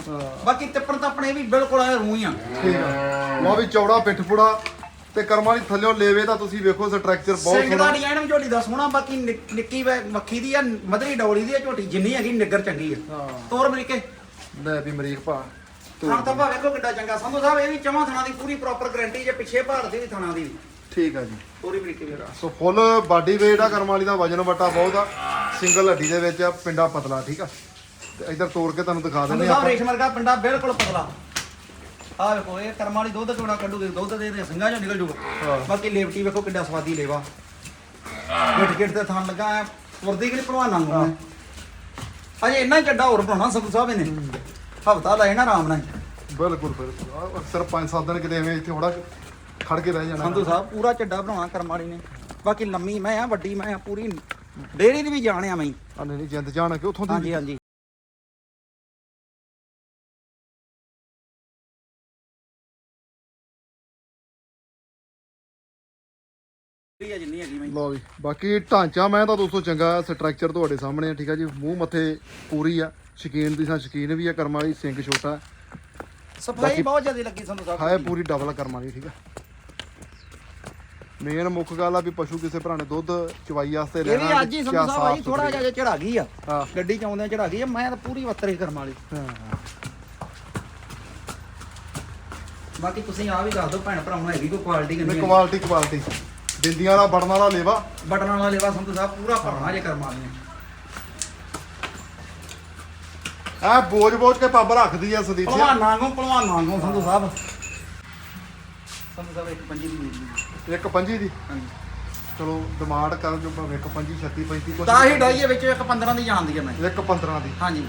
ਬਾਕੀ ਤਿੱਪਣ ਤੱਪਣੇ ਵੀ ਬਿਲਕੁਲ ਐ ਰੂਹ ਹੀ ਆ।
ਠੀਕ ਆ। ਲਓ ਵੀ ਚੌੜਾ ਪਿੱਠ ਪੁੜਾ ਤੇ ਕਰਮਾਂ ਦੀ ਥੱਲਿਓਂ ਲੇਵੇ ਤਾਂ ਤੁਸੀਂ ਵੇਖੋ ਸਟਰਕਚਰ ਬਹੁਤ
ਸਿੰਘ ਦਾ
ਸੋਹਣਾ।
ਡਿਜ਼ਾਈਨ ਵੀ ਝੋਟੀ ਦਾ ਸੋਹਣਾ ਬਾਕੀ ਨਿ- ਨਿੱਕੀ ਵੈ- ਮੱਖੀ ਦੀ ਆ ਮਧਰੀ ਡੌਲੀ ਦੀ ਆ ਝੋਟੀ ਜਿੰਨੀ ਹੈਗੀ ਨਿੱਗਰ ਚੰਗੀ ਆ।
ਹਾਂ।
ਤੋਰ ਮਰੀਕੇ
ਲੈ ਵੀ ਮਰੀਕ ਭਾ
ਥਾਂ ਤਾਂ ਭਾ ਵੇਖੋ ਕਿੱਡਾ ਚੰਗਾ ਸੰਧੂ ਸਾਹਿਬ ਇਹ ਵੀ ਚਵਾਂ ਥਣਾ ਦੀ ਪੂਰੀ ਪ੍ਰੋਪਰ ਗਾਰੰਟੀ ਜੇ ਪਿੱਛੇ ਭਾਰ ਦੀ ਵੀ ਥਣਾ ਦੀ। ਵੀ
ਠੀਕ ਆ ਜੀ।
ਪੂਰੀ ਬਰੀਕੀ ਵੇਖਾ
ਸੋ ਫੁੱਲ ਬਾਡੀ weight ਆ ਕਰਮ ਵਾਲੀ ਦਾ ਵਜਨ ਵਟਾ ਬਹੁਤ ਆ ਸਿੰਗਲ ਹੱਡੀ ਦੇ ਵਿੱਚ ਆ ਪਿੰਡਾ ਪਤਲਾ ਠੀਕ ਆ? ਤੇ ਇਧਰ ਤੋੜ ਕੇ ਤੁਹਾਨੂੰ ਦਿਖਾ
ਸੰਧੂ
ਦਿੰਦੇ
ਸਾਹਿਬ
ਆਪਾਂ।
ਰੇਸ਼ਮ ਵਰਗਾ ਪਿੰਡਾ ਬਿਲਕੁਲ ਪਤਲਾ। ਆ ਵੇਖੋ ਇਹ ਕਰਮ ਵਾਲੀ ਦੁੱਧ ਚੋਣਾ ਕੱਢੂਗੇ ਦੁੱਧ ਦੇ ਦੇ ਸਿੰਘਾਂ ਚੋਂ ਨਿਕਲ ਜੂਗਾ।
ਹਾਂ।
ਬਾਕੀ ਲੇਵਟੀ ਵੇਖੋ ਕਿੱਡਾ ਸਵਾਦੀ ਲੇਵਾ। ਗਿੱਟ ਗਿੱਟ ਤੇ ਥਣ ਲੱਗਾ ਐ ਤੁਰਦੀ ਕਿ ਭਲਵਾਨਾਂ ਨੂੰ ਐ। ਅਜੇ ਇੰਨਾ ਹੀ ਚੱਡਾ ਹੋਰ ਬਣਾਉਣਾ ਸੰਧੂ ਸਾਹਿਬ ਇਹਨੇ। ਹਫਤਾ ਲੈ ਨਾ ਆਰਾਮ ਨਾਲ
ਬਿਲਕੁਲ ਬਿਲਕੁਲ। ਆਹ ਅਕਸਰ 5-7 ਦਿਨ ਕਿਤੇ ਐਵੇਂ ਇੱਥੇ ਥੋੜਾ ਖੜ ਕੇ ਰਹਿ ਜਾਣਾ।
ਸੰਧੂ ਸਾਹਿਬ ਪੂਰਾ ਚੱਡਾ ਬਣਾਉਣਾ ਕਰਮ ਵਾਲੀ ਨੇ। ਬਾਕੀ ਲੰਮੀ ਮੈਂ ਆ ਵੱਡੀ ਮੈਂ ਆ ਪੂਰੀ ਡੇਰੀ ਦੀ ਵੀ ਜਾਣਿਆ ਮੈਂ
ਆ ਨਹੀਂ ਨਹੀਂ ਜਿੰਦ ਜਾਣ ਕਿ ਉੱਥੋਂ
ਹਾਂਜੀ
ਦੀ
ਹਾਂਜੀ। ਇਹ ਜਿੰਨੀ ਹੈਗੀ ਮੈਂ
ਲਓ ਵੀ ਬਾਕੀ ਢਾਂਚਾ ਮੈਂ ਤਾਂ ਦੋਸਤੋ ਚੰਗਾ ਸਟਰਕਚਰ ਤੁਹਾਡੇ ਸਾਹਮਣੇ ਆ ਠੀਕ ਆ ਜੀ? ਮੂੰਹ ਮੱਥੇ ਪੂਰੀ ਆ। ਸ਼ਕੀਨ ਦੀ ਸਾਂ ਸ਼ਕੀਨ ਵੀ ਆ ਕਰਮ ਵਾਲੀ ਸਿੰਘ ਛੋਟਾ।
ਸਫ਼ਾਈ ਬਹੁਤ ਜ਼ਿਆਦਾ ਲੱਗੀ ਸੰਧੂ ਸਾਹਿਬ
ਹੈ ਪੂਰੀ ਡਬਲ ਕਰਮ ਵਾਲੀ ਠੀਕ ਆ। ਮੇਨ ਮੁੱਖ ਗੱਲ ਆ ਵੀ ਪਸ਼ੂ ਕਿਸੇ ਭਰਾ ਨੇ ਦੁੱਧ ਚਵਾਈ ਵਾਸਤੇ
ਇਹ
ਲੈਣਾ
ਵੀ ਅੱਜ ਹੀ ਸੰਧੂ ਸਾਹਿਬ ਆਈ ਥੋੜਾ ਜਿਹਾ ਚੜਾ ਗਈ ਆ।
ਹਾਂ।
ਗੱਡੀ ਚ ਆਉਂਦਿਆਂ ਚੜਾ ਗਈ ਆ ਮੈਂ ਤਾਂ ਪੂਰੀ ਵੱਤਰੀ ਕਰਮ ਵਾਲੀ।
ਹਾਂ।
ਬਾਕੀ ਤੁਸੀਂ ਆ ਵੀ ਦੱਸ ਦਿਓ ਭੈਣ ਭਰਾਵਾਂ ਨੂੰ ਹੈਗੀ ਕੋਈ ਕੁਆਲਿਟੀ
ਇਹ
ਕਿੰਨੀ ਹੈ
ਕੁਆਲਿਟੀ ਕੁਆਲਿਟੀ ਬਿੰਦੀਆਂ ਦਾ ਬੜਨ ਵਾਲਾ ਲੇਵਾ।
ਬਟਨਾਂ ਵਾਲਾ ਲੇਵਾ ਸੰਧੂ ਸਾਹਿਬ ਪੂਰਾ ਭਰਨਾ ਜੇ ਕਰਮ ਵਾਲੀ ਨੇ
ਐ ਬੋਝ ਬੋਝ ਕੇ ਪੱਬ ਰੱਖਦੀ ਆ ਸਦੀਪ ਜੀ।
ਭਲਵਾਨ ਨਾਂਗੋ ਭਲਵਾਨ ਨਾਂਗੋ ਸੰਧੂ ਸਾਹਿਬ। ਸੰਧੂ ਸਾਹਿਬ ਇੱਕ ਪੰਜੀ ਦੀ
ਇੱਕ ਪੰਜੀ ਦੀ?
ਹਾਂਜੀ।
ਚਲੋ ਡਿਮਾਂਡ ਕਰ ਜੋ ਭਾਵੇਂ ਇੱਕ ਪੰਜੀ 36 35 ਕੁਛ
ਤਾਂ ਹੀ ਡਾਈਏ ਵਿੱਚ ਇੱਕ 15 ਦੀ ਜਾਣਦੀ ਹੈ ਮੈਂ।
ਇੱਕ 15 ਦੀ।
ਹਾਂਜੀ।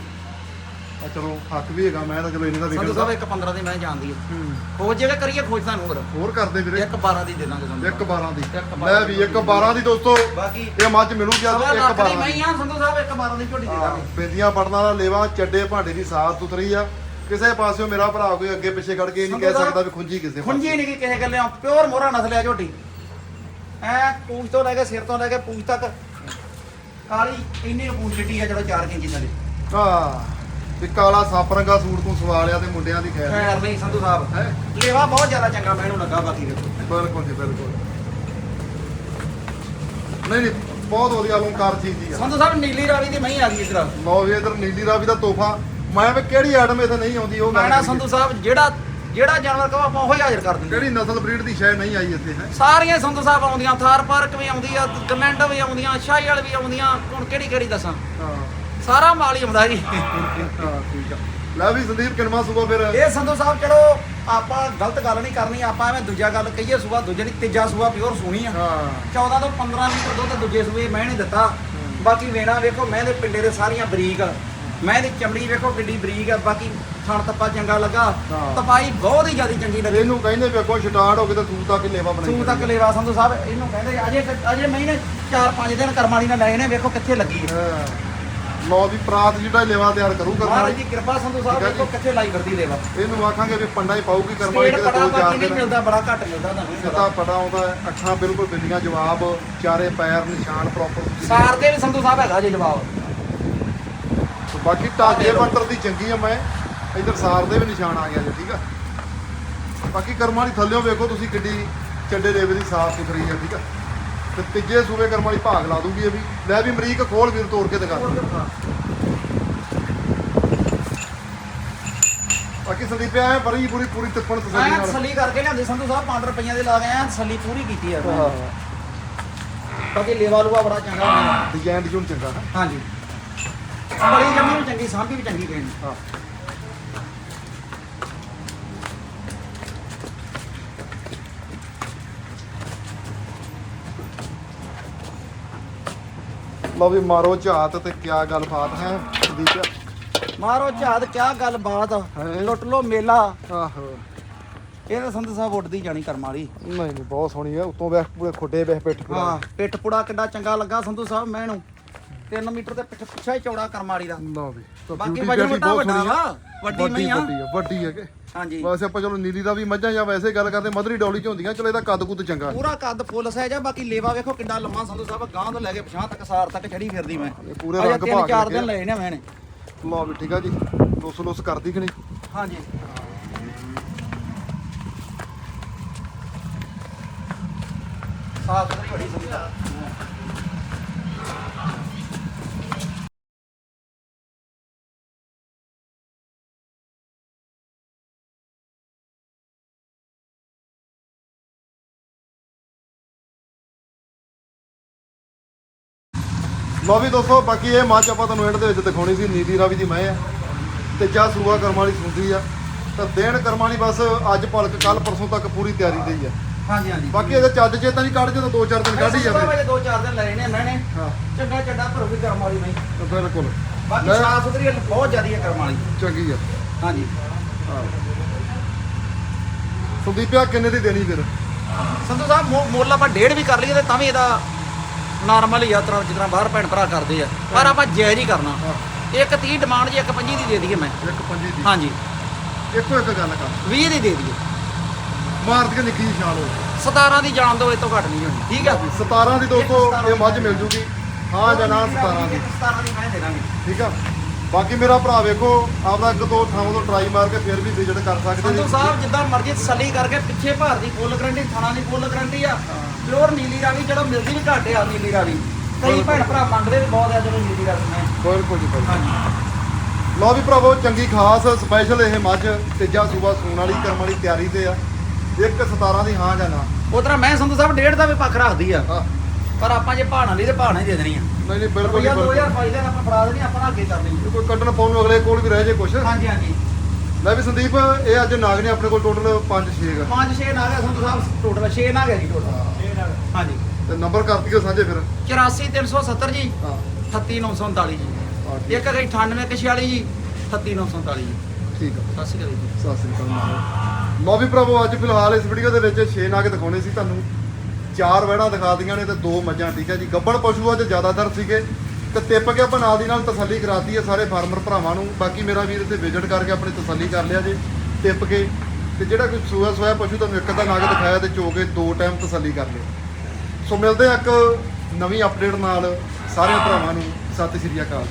ਆ ਚਲੋ ਹੱਕ ਵੀ ਹੈਗਾ ਮੈਂ ਤਾਂ ਚਲੋ ਇਹਨੇ ਦਾ
ਸੰਧੂ
ਵਿਕਣ
ਸਾਹਿਬ ਇੱਕ 15 ਦੀ ਮੈਂ ਜਾਣਦੀ ਹੈ
ਹੂੰ।
ਖੋਜ ਜਿਹੜਾ ਕਰੀਏ ਖੋਜ ਤੁਹਾਨੂੰ ਹੋਰ।
ਹੋਰ ਕਰਦੇ ਵੀਰੇ।
ਇੱਕ 12 ਦੀ ਦੇ ਦਾਂਗੇ ਸੰਧੂ
ਇੱਕ 12 ਦੀ।
ਇੱਕ ਬਾਰਾਂ
ਲੈ ਵੀ ਇੱਕ 12 ਦੀ ਦੋਸਤੋ
ਬਾਕੀ
ਇਹ ਮੱਝ ਮਿਲੂਗੀ ਅੱਜ
ਸਵਾ
ਇੱਕ
ਲੱਖ ਦੀ
12
ਮੈਂ
ਦੀ
ਆ ਸੰਧੂ ਸਾਹਿਬ ਇੱਕ 12 ਦੀ ਝੋਟੀ ਦੇ ਦਾਂਗੇ।
ਬਿੰਦੀਆਂ ਪੜਨਾ ਦਾ ਲੇਵਾ ਚੱਡੇ ਭਾਂਡੇ ਦੀ ਸਾਫ਼ ਸੁਥਰੀ ਆ। ਕਿਸੇ ਪਾਸਿਓਂ ਮੇਰਾ ਭਰਾ ਕੋਈ ਅੱਗੇ ਪਿੱਛੇ ਖੜ ਕੇ ਇਹ ਨਹੀਂ ਕਹਿ ਸਕਦਾ ਵੀ ਖੁੰਜੀ ਕਿਸੇ
ਖੁੰਜੀ ਨਹੀਂ ਕਿਸੇ ਗੱਲੇ ਪਿਓਰ ਮੋਹਰਾ ਨਸਲ ਆ ਝੋਟੀ। ਐ ਪੂਛ ਤੋਂ ਲੈ ਕੇ ਸਿਰ ਤੋਂ ਲੈ ਕੇ ਪੂਛ ਤੱਕ। ਕਾਲੀ ਇੰਨੀ ਕੁ ਪੂਛ ਚਿੱਟੀ ਆ ਜਦੋਂ 4 ਇੰਚ ਦੀ
ਹਾਂ। ਤੇ ਕਾਲਾ ਸੱਪ ਰੰਗਾ ਸੂਟ ਤੂੰ ਸਵਾ ਲਿਆ ਤੇ ਮੁੰਡਿਆਂ ਦੀ ਖੈਰ
ਖੈਰ ਨਹੀਂ ਸੰਧੂ ਸਾਹਿਬ।
ਹੈ?
ਲੇਵਾ ਬਹੁਤ ਜ਼ਿਆਦਾ ਚੰਗਾ ਮੈਨੂੰ ਲੱਗਾ ਬਾਕੀ ਦੇਖੋ।
ਬਿਲਕੁਲ ਜੀ ਬਿਲਕੁਲ। ਨਹੀਂ ਨਹੀਂ ਬਹੁਤ ਵਧੀਆ ਅਲੰਕਾਰ ਚੀਜ਼ ਦੀ ਆ।
ਸੰਧੂ ਸਾਹਿਬ ਨੀਲੀ ਰਾਵੀ ਦੀ ਮਹੀਂ ਆ ਗਈ ਇਧਰ।
ਲਓ ਵੀ ਇਧਰ ਨੀਲੀ ਰਾਵੀ ਦਾ ਤੋਹਫਾ। ਮੈਂ ਵੀ ਕਿਹੜੀ ਆਈਟਮ ਇੱਥੇ ਨਹੀਂ ਆਉਂਦੀ ਉਹ ਕਰੀਏ।
ਸੰਧੂ ਸਾਹਿਬ ਜਿਹੜਾ ਜਿਹੜਾ ਜਾਨਵਰ ਕਹੋ ਆਪਾਂ ਉਹੀ ਹਾਜ਼ਰ ਕਰ ਦਿੰਦੇ।
ਕਿਹੜੀ ਨਸਲ ਬਰੀਡ ਦੀ ਸ਼ੈ ਨਹੀਂ ਆਈ ਇੱਥੇ ਹੈ?
ਸਾਰੀਆਂ ਸੰਧੂ ਸਾਹਿਬ ਆਉਂਦੀਆਂ ਥਾਰ ਪਾਰਕ ਵੀ ਆਉਂਦੀ ਆ ਗਮੈਂਟ ਵੀ ਆਉਂਦੀਆਂ ਸ਼ਾਹੀ ਵਾਲ ਵੀ ਆਉਂਦੀਆਂ ਹੁਣ ਕਿਹੜੀ ਕਿਹੜੀ ਦੱਸਾਂ?
ਹਾਂ।
ਸਾਰਾ ਮਾਲ ਹੀ ਆਉਂਦਾ ਜੀ।
ਹਾਂ ਠੀਕ ਆ। ਲੈ ਵੀ ਸੰਦੀਪ ਕਿਨਵਾ ਸੂਬਾ ਫਿਰ?
ਇਹ ਸੰਧੂ ਸਾਹਿਬ ਚਲੋ ਆਪਾਂ ਗਲਤ ਗੱਲ ਨਹੀਂ ਕਰਨੀ ਆਪਾਂ ਐਵੇਂ ਦੂਜਾ ਗੱਲ ਕਹੀਏ ਸੂਆ ਦੂਜੇ ਨਹੀਂ ਤੀਜਾ ਸੂਆ ਪਿਓਰ ਸੋਹਣੀ ਆ।
ਹਾਂ।
14 ਤੋਂ 15 ਲੀਟਰ ਦੁੱਧ ਦੂਜੇ ਸੂਏ ਮੈਂ ਨਹੀਂ ਦਿੱਤਾ। ਬਾਕੀ ਵੇਣਾ ਵੇਖੋ ਮੈਂ ਦੇ ਪਿੰਡੇ ਦੇ ਸਾਰੀਆਂ ਬਰੀਕ ਆ। ਮੈਂ ਦੀ ਚਮੜੀ ਵੇਖੋ ਕਿੱਡੀ ਬਰੀਕ ਆ ਬਾਕੀ ਥਣ ਤੱਪਾ ਚੰਗਾ ਲੱਗਾ।
ਹਾਂ।
ਤਪਾਈ ਬਹੁਤ ਹੀ ਜ਼ਿਆਦਾ ਚੰਗੀ ਲੱਗੀ।
ਇਹਨੂੰ ਕਹਿੰਦੇ ਵੀ ਅੱਗੋਂ ਸਟਾਰਟ ਹੋ ਕੇ ਤਾਂ ਸੂਤ ਤੱਕ ਲੇਵਾ ਬਣਾਈ
ਸੂ ਤੱਕ ਲੇਵਾ ਸੰਧੂ ਸਾਹਿਬ ਇਹਨੂੰ ਕਹਿੰਦੇ ਅਜੇ ਅਜੇ ਮਹੀਨੇ 4-5 ਦਿਨ ਕਰਮਾਲੀ ਨਾਲ ਲਏ ਨੇ ਵੇਖੋ ਕਿੱਥੇ ਲੱਗੀ ਹੈ
ਹਾਂ। ਲਓ ਵੀ ਪ੍ਰਾਤ ਜਿਹੜਾ ਲੇਵਾ ਤਿਆਰ ਕਰੂ ਕਰਨਾ
ਮਹਾਰਾਜ ਦੀ ਕਿਰਪਾ ਸੰਧੂ ਸਾਹਿਬ
ਜੀ।
ਕਿੱਥੇ ਲਾਈ ਕਰਦੀ ਲੇਵਾ।
ਇਹਨੂੰ ਆਖਾਂਗੇ ਵੀ ਪੰਡਾ ਹੀ ਪਾਊਗੀ ਕਰਮਾ
ਬੜਾ
ਦੋ ਚਾਰ ਦਿਨ।
ਮਿਲਦਾ ਬੜਾ ਘੱਟ ਮਿਲਦਾ ਤੁਹਾਨੂੰ
ਸਿੱਧਾ ਪਟਾ ਆਉਂਦਾ ਅੱਖਾਂ ਬਿਲਕੁਲ ਬਿੰਦੀਆਂ ਜਵਾਬ ਚਾਰੇ ਪੈਰ ਨਿਸ਼ਾਨ ਪ੍ਰੋਪਰ
ਸਾਰ ਦੇ ਵੀ ਸੰਧੂ ਸਾਹਿਬ ਹੈਗਾ ਜੇ ਜਵਾਬ
ਬਾਕੀ ਟਾਕੇ ਬੰਟਰ ਦੀ ਚੰਗੀ ਆ ਮੈਂ ਇਧਰ ਸਾਰ ਦੇ ਵੀ ਨਿਸ਼ਾਨ ਆ ਗਿਆ ਜੀ ਠੀਕ ਆ। ਬਾਕੀ ਕਰਮਾਂ ਦੀ ਥੱਲਿਓਂ ਵੇਖੋ ਤੁਸੀਂ ਕਿੱਡੀ ਚੱਡੇ ਦੇਵੇ ਦੀ ਸਾਫ਼ ਸੁਥਰੀ ਆ ਠੀਕ ਆ। ਤੇ ਤੀਜੇ ਸੂਬੇ ਕਰਮਾਂ ਦੀ ਭਾਗ ਲਾ ਦੂਗੀ ਇਹ ਵੀ। ਲੈ ਵੀ ਅਮਰੀਕ ਖੋਲ ਵੀਰ ਤੋੜ ਕੇ ਦਿਖਾ। ਬਾਕੀ ਸੰਦੀਪ ਐ ਬੜੀ ਪੂਰੀ ਪੂਰੀ ਤਿੱਪਣ ਤਸੱਲੀ
ਐਂ
ਨਾਲ।
ਸਲੀ ਕਰਕੇ ਲਿਆਂਦੀ ਸੰਧੂ ਸਾਹਿਬ 5 ਰੁਪਈਆਂ ਦੇ ਲਾ ਗਏ ਆ ਸਲੀ ਪੂਰੀ ਕੀਤੀ ਆ
ਹਾਂ।
ਬਾਕੀ ਲੇਵਾ ਲੂਆ ਬੜਾ ਚੰਗਾ ਹੋਇਆ।
ਡਿਜ਼ਾਈਨ ਡਿਜ਼ਾਈਨ ਚੰਗਾ। ਹੈ
ਹਾਂਜੀ। ਬੜੀ ਜੰਮੀ ਵੀ ਚੰਗੀ ਸਾਂਭੀ ਵੀ ਚੰਗੀ ਗਈ
ਹਾਂ। ਲਓ ਵੀ ਮਾਰੋ ਝਾਤ ਤੇ ਕਿਆ ਗੱਲਬਾਤ ਹੈ ਸੰਦੀਪ।
ਮਾਰੋ ਝਾਦ ਕਿਆ ਗੱਲ ਬਾਤ? ਲੁੱਟ ਲੋ ਮੇਲਾ।
ਆਹੋ।
ਇਹ ਤਾਂ ਸੰਧੂ ਸਾਹਿਬ ਉੱਡਦੀ ਜਾਣੀ ਕਰਮ ਵਾਲੀ।
ਨਹੀਂ ਨਹੀਂ ਬਹੁਤ ਸੋਹਣੀ ਹੈ ਉਤੋਂ ਵੇਖ ਪੂਰੇ ਖੁੱਡੇ ਵੇਖ ਪਿੱਠ ਪੂਰਾ।
ਹਾਂ ਪਿੱਠ ਪੁੜਾ ਕਿੱਡਾ ਚੰਗਾ ਲੱਗਾ ਸੰਧੂ ਸਾਹਿਬ ਮੈਨੂੰ। 3 ਮੀਟਰ ਤੇ ਪਿੱਠ ਪਿੱਛਾ ਹੀ ਚੌੜਾ ਕਰਮ ਵਾਲੀ ਦਾ।
ਲਓ ਵੀ ਤਾਂ
ਬਾਕੀ
beauty
ਵਜਨ
ਜਿਹੜੀ
ਵੱਡਾ
ਬਹੁਤ
ਵੱਡਾ
ਸੋਹਣੀ ਆ।
ਵਾ ਵੱਡੀ ਨਹੀਂ ਆ
ਵੱਡੀ ਹੈ ਵੱਡੀ ਹੈ ਕਿ
ਹਾਂਜੀ।
ਵੈਸੇ ਆਪਾਂ ਚਲੋ ਨੀਲੀ ਦਾ ਵੀ ਮੱਝਾਂ ਜਾਂ ਵੈਸੇ ਗੱਲ ਕਰਦੇ ਮਧਰੀ ਡੌਲੀ ਚ ਹੁੰਦੀਆਂ ਚਲੋ ਇਹਦਾ ਕੱਦ ਕੁੱਦ ਚੰਗਾ।
ਪੂਰਾ ਕੱਦ ਫੁੱਲ ਸਾਈਜ਼ ਆ ਬਾਕੀ ਲੇਵਾ ਵੇਖੋ ਕਿੰਨਾ ਲੰਮਾ ਸੰਧੂ ਸਾਹਿਬ ਗਾਂ ਤੋਂ ਲੈ ਕੇ ਪਛਾਂ ਤੱਕ ਸਾਰ ਤੱਕ ਚੜੀ ਫਿਰਦੀ ਮੈਂ।
ਇਹ ਪੂਰੇ
ਅਜੇ
ਰੰਗ
ਤਿੰਨ
ਭਾਗ
ਚਾਰ ਦਿਨ ਲਏ ਨੇ ਮੈਨੇ
ਲਓ ਵੀ ਠੀਕ ਆ ਜੀ ਲੁੱਸ ਲੁੱਸ ਕਰਦੀ ਕਿ ਨਹੀਂ?
ਹਾਂਜੀ। ਸਾਫ਼ ਸੁਥਰੀ ਬੜੀ ਸੰਧੂ ਸਾਹਿਬ।
ਲਓ ਵੀ ਦੋਸਤੋ ਬਾਕੀ ਇਹ ਮੱਝ ਆਪਾਂ ਤੁਹਾਨੂੰ ਐਂਡ ਦੇ ਵਿੱਚ ਦਿਖਾਉਣੀ ਸੀ ਨੀਲੀ ਰਾਵੀ ਦੀ ਮੈਂ ਆ ਤੇ ਜਾਂ ਸੂਆ ਕਰਮ ਵਾਲੀ ਸੁਣਦੀ ਆ। ਤਾਂ ਦੇਣ ਕਰਮ ਵਾਲੀ ਬਸ ਅੱਜ ਭਲਕ ਕੱਲ ਪਰਸੋਂ ਤੱਕ ਪੂਰੀ ਤਿਆਰੀ ਹੀ ਆ।
ਹਾਂਜੀ ਹਾਂਜੀ।
ਬਾਕੀ ਇਹਦੇ ਚੱਜ ਚੇਤਾ ਨਹੀਂ ਕੱਢ ਜਦੋਂ ਦੋ ਚਾਰ ਦਿਨ ਕੱਢ ਹੀ ਜਾਵੇ।
ਦੋ ਚਾਰ ਦਿਨ ਲਏ ਨੇ ਮੈਨੇ
ਹਾਂ।
ਚੰਗਾ ਚੱਡਾ ਭਰੋ ਵੀ ਕਰਮ ਵਾਲੀ ਨਹੀਂ
ਤਾਂ ਬਿਲਕੁਲ।
ਬਾਕੀ
ਲੈ,
ਸਾਫ਼ ਸੁਥਰੀ ਬਹੁਤ ਜ਼ਿਆਦੀ ਹੈ ਕਰਮ ਵਾਲੀ।
ਚੰਗੀ ਆ।
ਹਾਂਜੀ।
ਸੰਦੀਪਿਆ ਕਿੰਨੇ ਦੀ ਦੇਣੀ ਫਿਰ?
ਸੰਧੂ ਸਾਹਿਬ ਮੁ- ਮੁੱਲ ਆਪਾਂ ਡੇਢ ਵੀ ਕਰ ਲਈਏ ਤੇ ਤਾਂ ਵੀ ਇਹਦਾ ਨਾਰਮਲ ਤਰ੍ਹਾਂ ਜਿੱਦਾਂ ਬਾਹਰ ਭੈਣ ਭਰਾ ਕਰਦੇ ਆ। ਪਰ ਆਪਾਂ ਜਾਇਜ਼ ਹੀ ਕਰਨਾ। ਇੱਕ 30 ਡਿਮਾਂਡ ਜੀ ਇੱਕ 25 ਦੀ ਦੇ ਦਈਏ ਮੈਂ।
ਇੱਕ ਪੰਜੀ ਦੀ।
ਹਾਂਜੀ।
ਇੱਕੋ ਇੱਕ ਗੱਲ ਕਰ।
20 ਦੀ ਦੇ ਦਈਏ।
ਮਾਰਤ ਕੇ ਨਿੱਕੀ ਛਾਲ ਹੋ
17 ਦੀ ਜਾਣ ਦੋ ਇਹ ਤੋਂ ਘੱਟ ਨਹੀਂ ਹੋਣੀ। ਠੀਕ ਆ?
17 ਦੀ ਦੋਸਤੋ ਇਹ ਮੱਝ ਮਿਲ ਜੂਗੀ। ਹਾਂ ਜਾਂ ਨਾ 17 ਦੀ।
17 ਦੀ ਮੈਂ ਦੇ ਦਾਂਗੇ।
ਠੀਕ ਆ? ਬਾਕੀ ਮੇਰਾ ਭਰਾ ਵੇਖੋ ਆਪਦਾ ਇੱਕ ਦੋ ਥਾਵਾਂ ਤੋਂ ਟਰਾਈ ਮਾਰ ਕੇ ਫਿਰ ਵੀ ਵਿਜ਼ਿਟ ਕਰ ਸਕਦੇ ਜੀ
ਸਾਹਿਬ ਜਿੱਦਾਂ ਮਰਜ਼ੀ ਤਸੱਲੀ ਕਰਕੇ ਪਿੱਛੇ ਭਾਰ ਦੀ ਫੁੱਲ ਗਰੰਟੀ ਥਾਣਾ ਦੀ ਫੁੱਲ ਗਰੰਟੀ ਆ। ਪਿਓਰ ਨੀਲੀ ਰਾਵੀ ਚਲੋ ਮਿਲਦੀ ਵੀ ਘੱਟ ਆ ਨੀਲੀ ਰਾਵੀ। ਕਈ ਭੈਣ ਭਰਾ ਮੰਗਦੇ ਵੀ ਬਹੁਤ ਆ ਜਦੋਂ ਨੀਲੀ ਰਾਵੀ ਮੈਂ
ਬਿਲਕੁਲ ਜੀ ਬਿਲਕੁਲ।
ਹਾਂਜੀ।
ਲਓ ਵੀ ਭਰਾਵੋ ਚੰਗੀ ਖਾਸ ਸਪੈਸ਼ਲ ਇਹ ਮੱਝ ਤੀਜਾ ਸੂਬਾ ਸੂਣ ਵਾਲੀ ਕਰਮ ਵਾਲੀ ਤਿਆਰੀ ਤੇ ਆ। ਇੱਕ 17 ਦੀ ਹਾਂ ਜਾਂ ਨਾ?
ਮੈਂ ਸੰਧੂ ਸਾਹਿਬ ਡੇਢ ਦਾ ਵੀ ਪੱਖ ਰੱਖਦੀ ਆ।
ਹਾਂ।
ਪਰ ਆਪਾਂ ਜੇ ਭਾਣਾ ਲਈ ਤੇ ਭਾਣਾ ਹੀ ਦੇ ਦੇਣੀ ਆ।
ਨਹੀਂ ਨਹੀਂ ਬਿਲਕੁਲ ਜੀ
ਰੁਪਈਆ
ਬਿਲਕੁਲ।
2000 ਫਾਇਦੇ ਆਪਾਂ ਫੜਾ ਦੇਣੀ ਆਪਾਂ ਅੱਗੇ ਕਰ ਦੇਣੀ।
ਇਹ ਕੋਈ ਕੱਢਣ ਪਾਉਣ ਨੂੰ ਅਗਲੇ ਕੋਲ ਵੀ ਰਹਿ ਜੇ ਕੁਛ।
ਹਾਂਜੀ ਹਾਂਜੀ।
ਲੈ ਵੀ ਸੰਦੀਪ ਇਹ ਅੱਜ ਨਾਗ ਨੇ ਆਪਣੇ ਕੋਲ ਟੋਟਲ 5 6 ਗਾ
ਪੰਜ ਛੇ ਨਾਗ ਆ ਸੰਧੂ ਸਾਹਿਬ ਟੋਟਲ 6 ਨਾਗ ਹੈ ਜੀ ਟੋਟਲ
ਨਾਲ।
ਹਾਂਜੀ।
ਤੇ ਨੰਬਰ ਕਰ ਦਈਏ ਸਾਂਝੇ ਫਿਰ?
84370 ਜੀ
ਹਾਂ।
38939 ਜੀ।
ਹਾਂ, ਠੀਕ-
ਇੱਕ ਹੈਗਾ 9846 ਜੀ 38939 ਜੀ।
ਠੀਕ ਆ।
ਸਤਿ ਸ਼੍ਰੀ ਅਕਾਲ ਜੀ।
ਸਤਿ ਸ੍ਰੀ ਅਕਾਲ ਲਓ ਵੀ ਭਰਾਵੋ ਅੱਜ ਫਿਲਹਾਲ ਇਸ ਵੀਡੀਓ ਦੇ ਵਿੱਚ 6 ਨਾਗ ਦਿਖਾਉਣੇ ਸੀ ਤੁਹਾਨੂੰ। ਚਾਰ ਵਹਿੜਾਂ ਦਿਖਾ ਦੀਆਂ ਨੇ ਤੇ ਦੋ ਮੱਝਾਂ ਠੀਕ ਹੈ ਜੀ। ਗੱਬਣ ਪਸ਼ੂ ਅੱਜ ਜ਼ਿਆਦਾਤਰ ਸੀਗੇ। ਤੇ ਟਿੱਪ ਕੇ ਆਪਾਂ ਨਾਲ ਦੀ ਨਾਲ ਤਸੱਲੀ ਕਰਾਤੀ ਹੈ ਸਾਰੇ ਫਾਰਮਰ ਭਰਾਵਾਂ ਨੂੰ। ਬਾਕੀ ਮੇਰਾ ਵੀਰ ਇੱਥੇ ਵਿਜ਼ਿਟ ਕਰਕੇ ਆਪਣੀ ਤਸੱਲੀ ਕਰ ਲਿਆ ਜੇ। ਟਿੱਪ ਕੇ ਤੇ ਜਿਹੜਾ ਕੋਈ ਸੂਆ ਸੋਇਆ ਪਸ਼ੂ ਤੁਹਾਨੂੰ ਇੱਕ ਅੱਧਾ ਨਾਗ ਦਿਖਾਇਆ ਤੇ ਚੋ ਕੇ ਦੋ ਟਾਈਮ ਤਸੱਲੀ ਕਰ ਲਿਓ ਸੋ ਮਿਲਦੇ ਆ ਇੱਕ ਨਵੀਂ ਅਪਡੇਟ ਨਾਲ ਸਾਰੇ ਭਰਾਵਾਂ ਨੂੰ। ਸਤਿ ਸ਼੍ਰੀ ਅਕਾਲ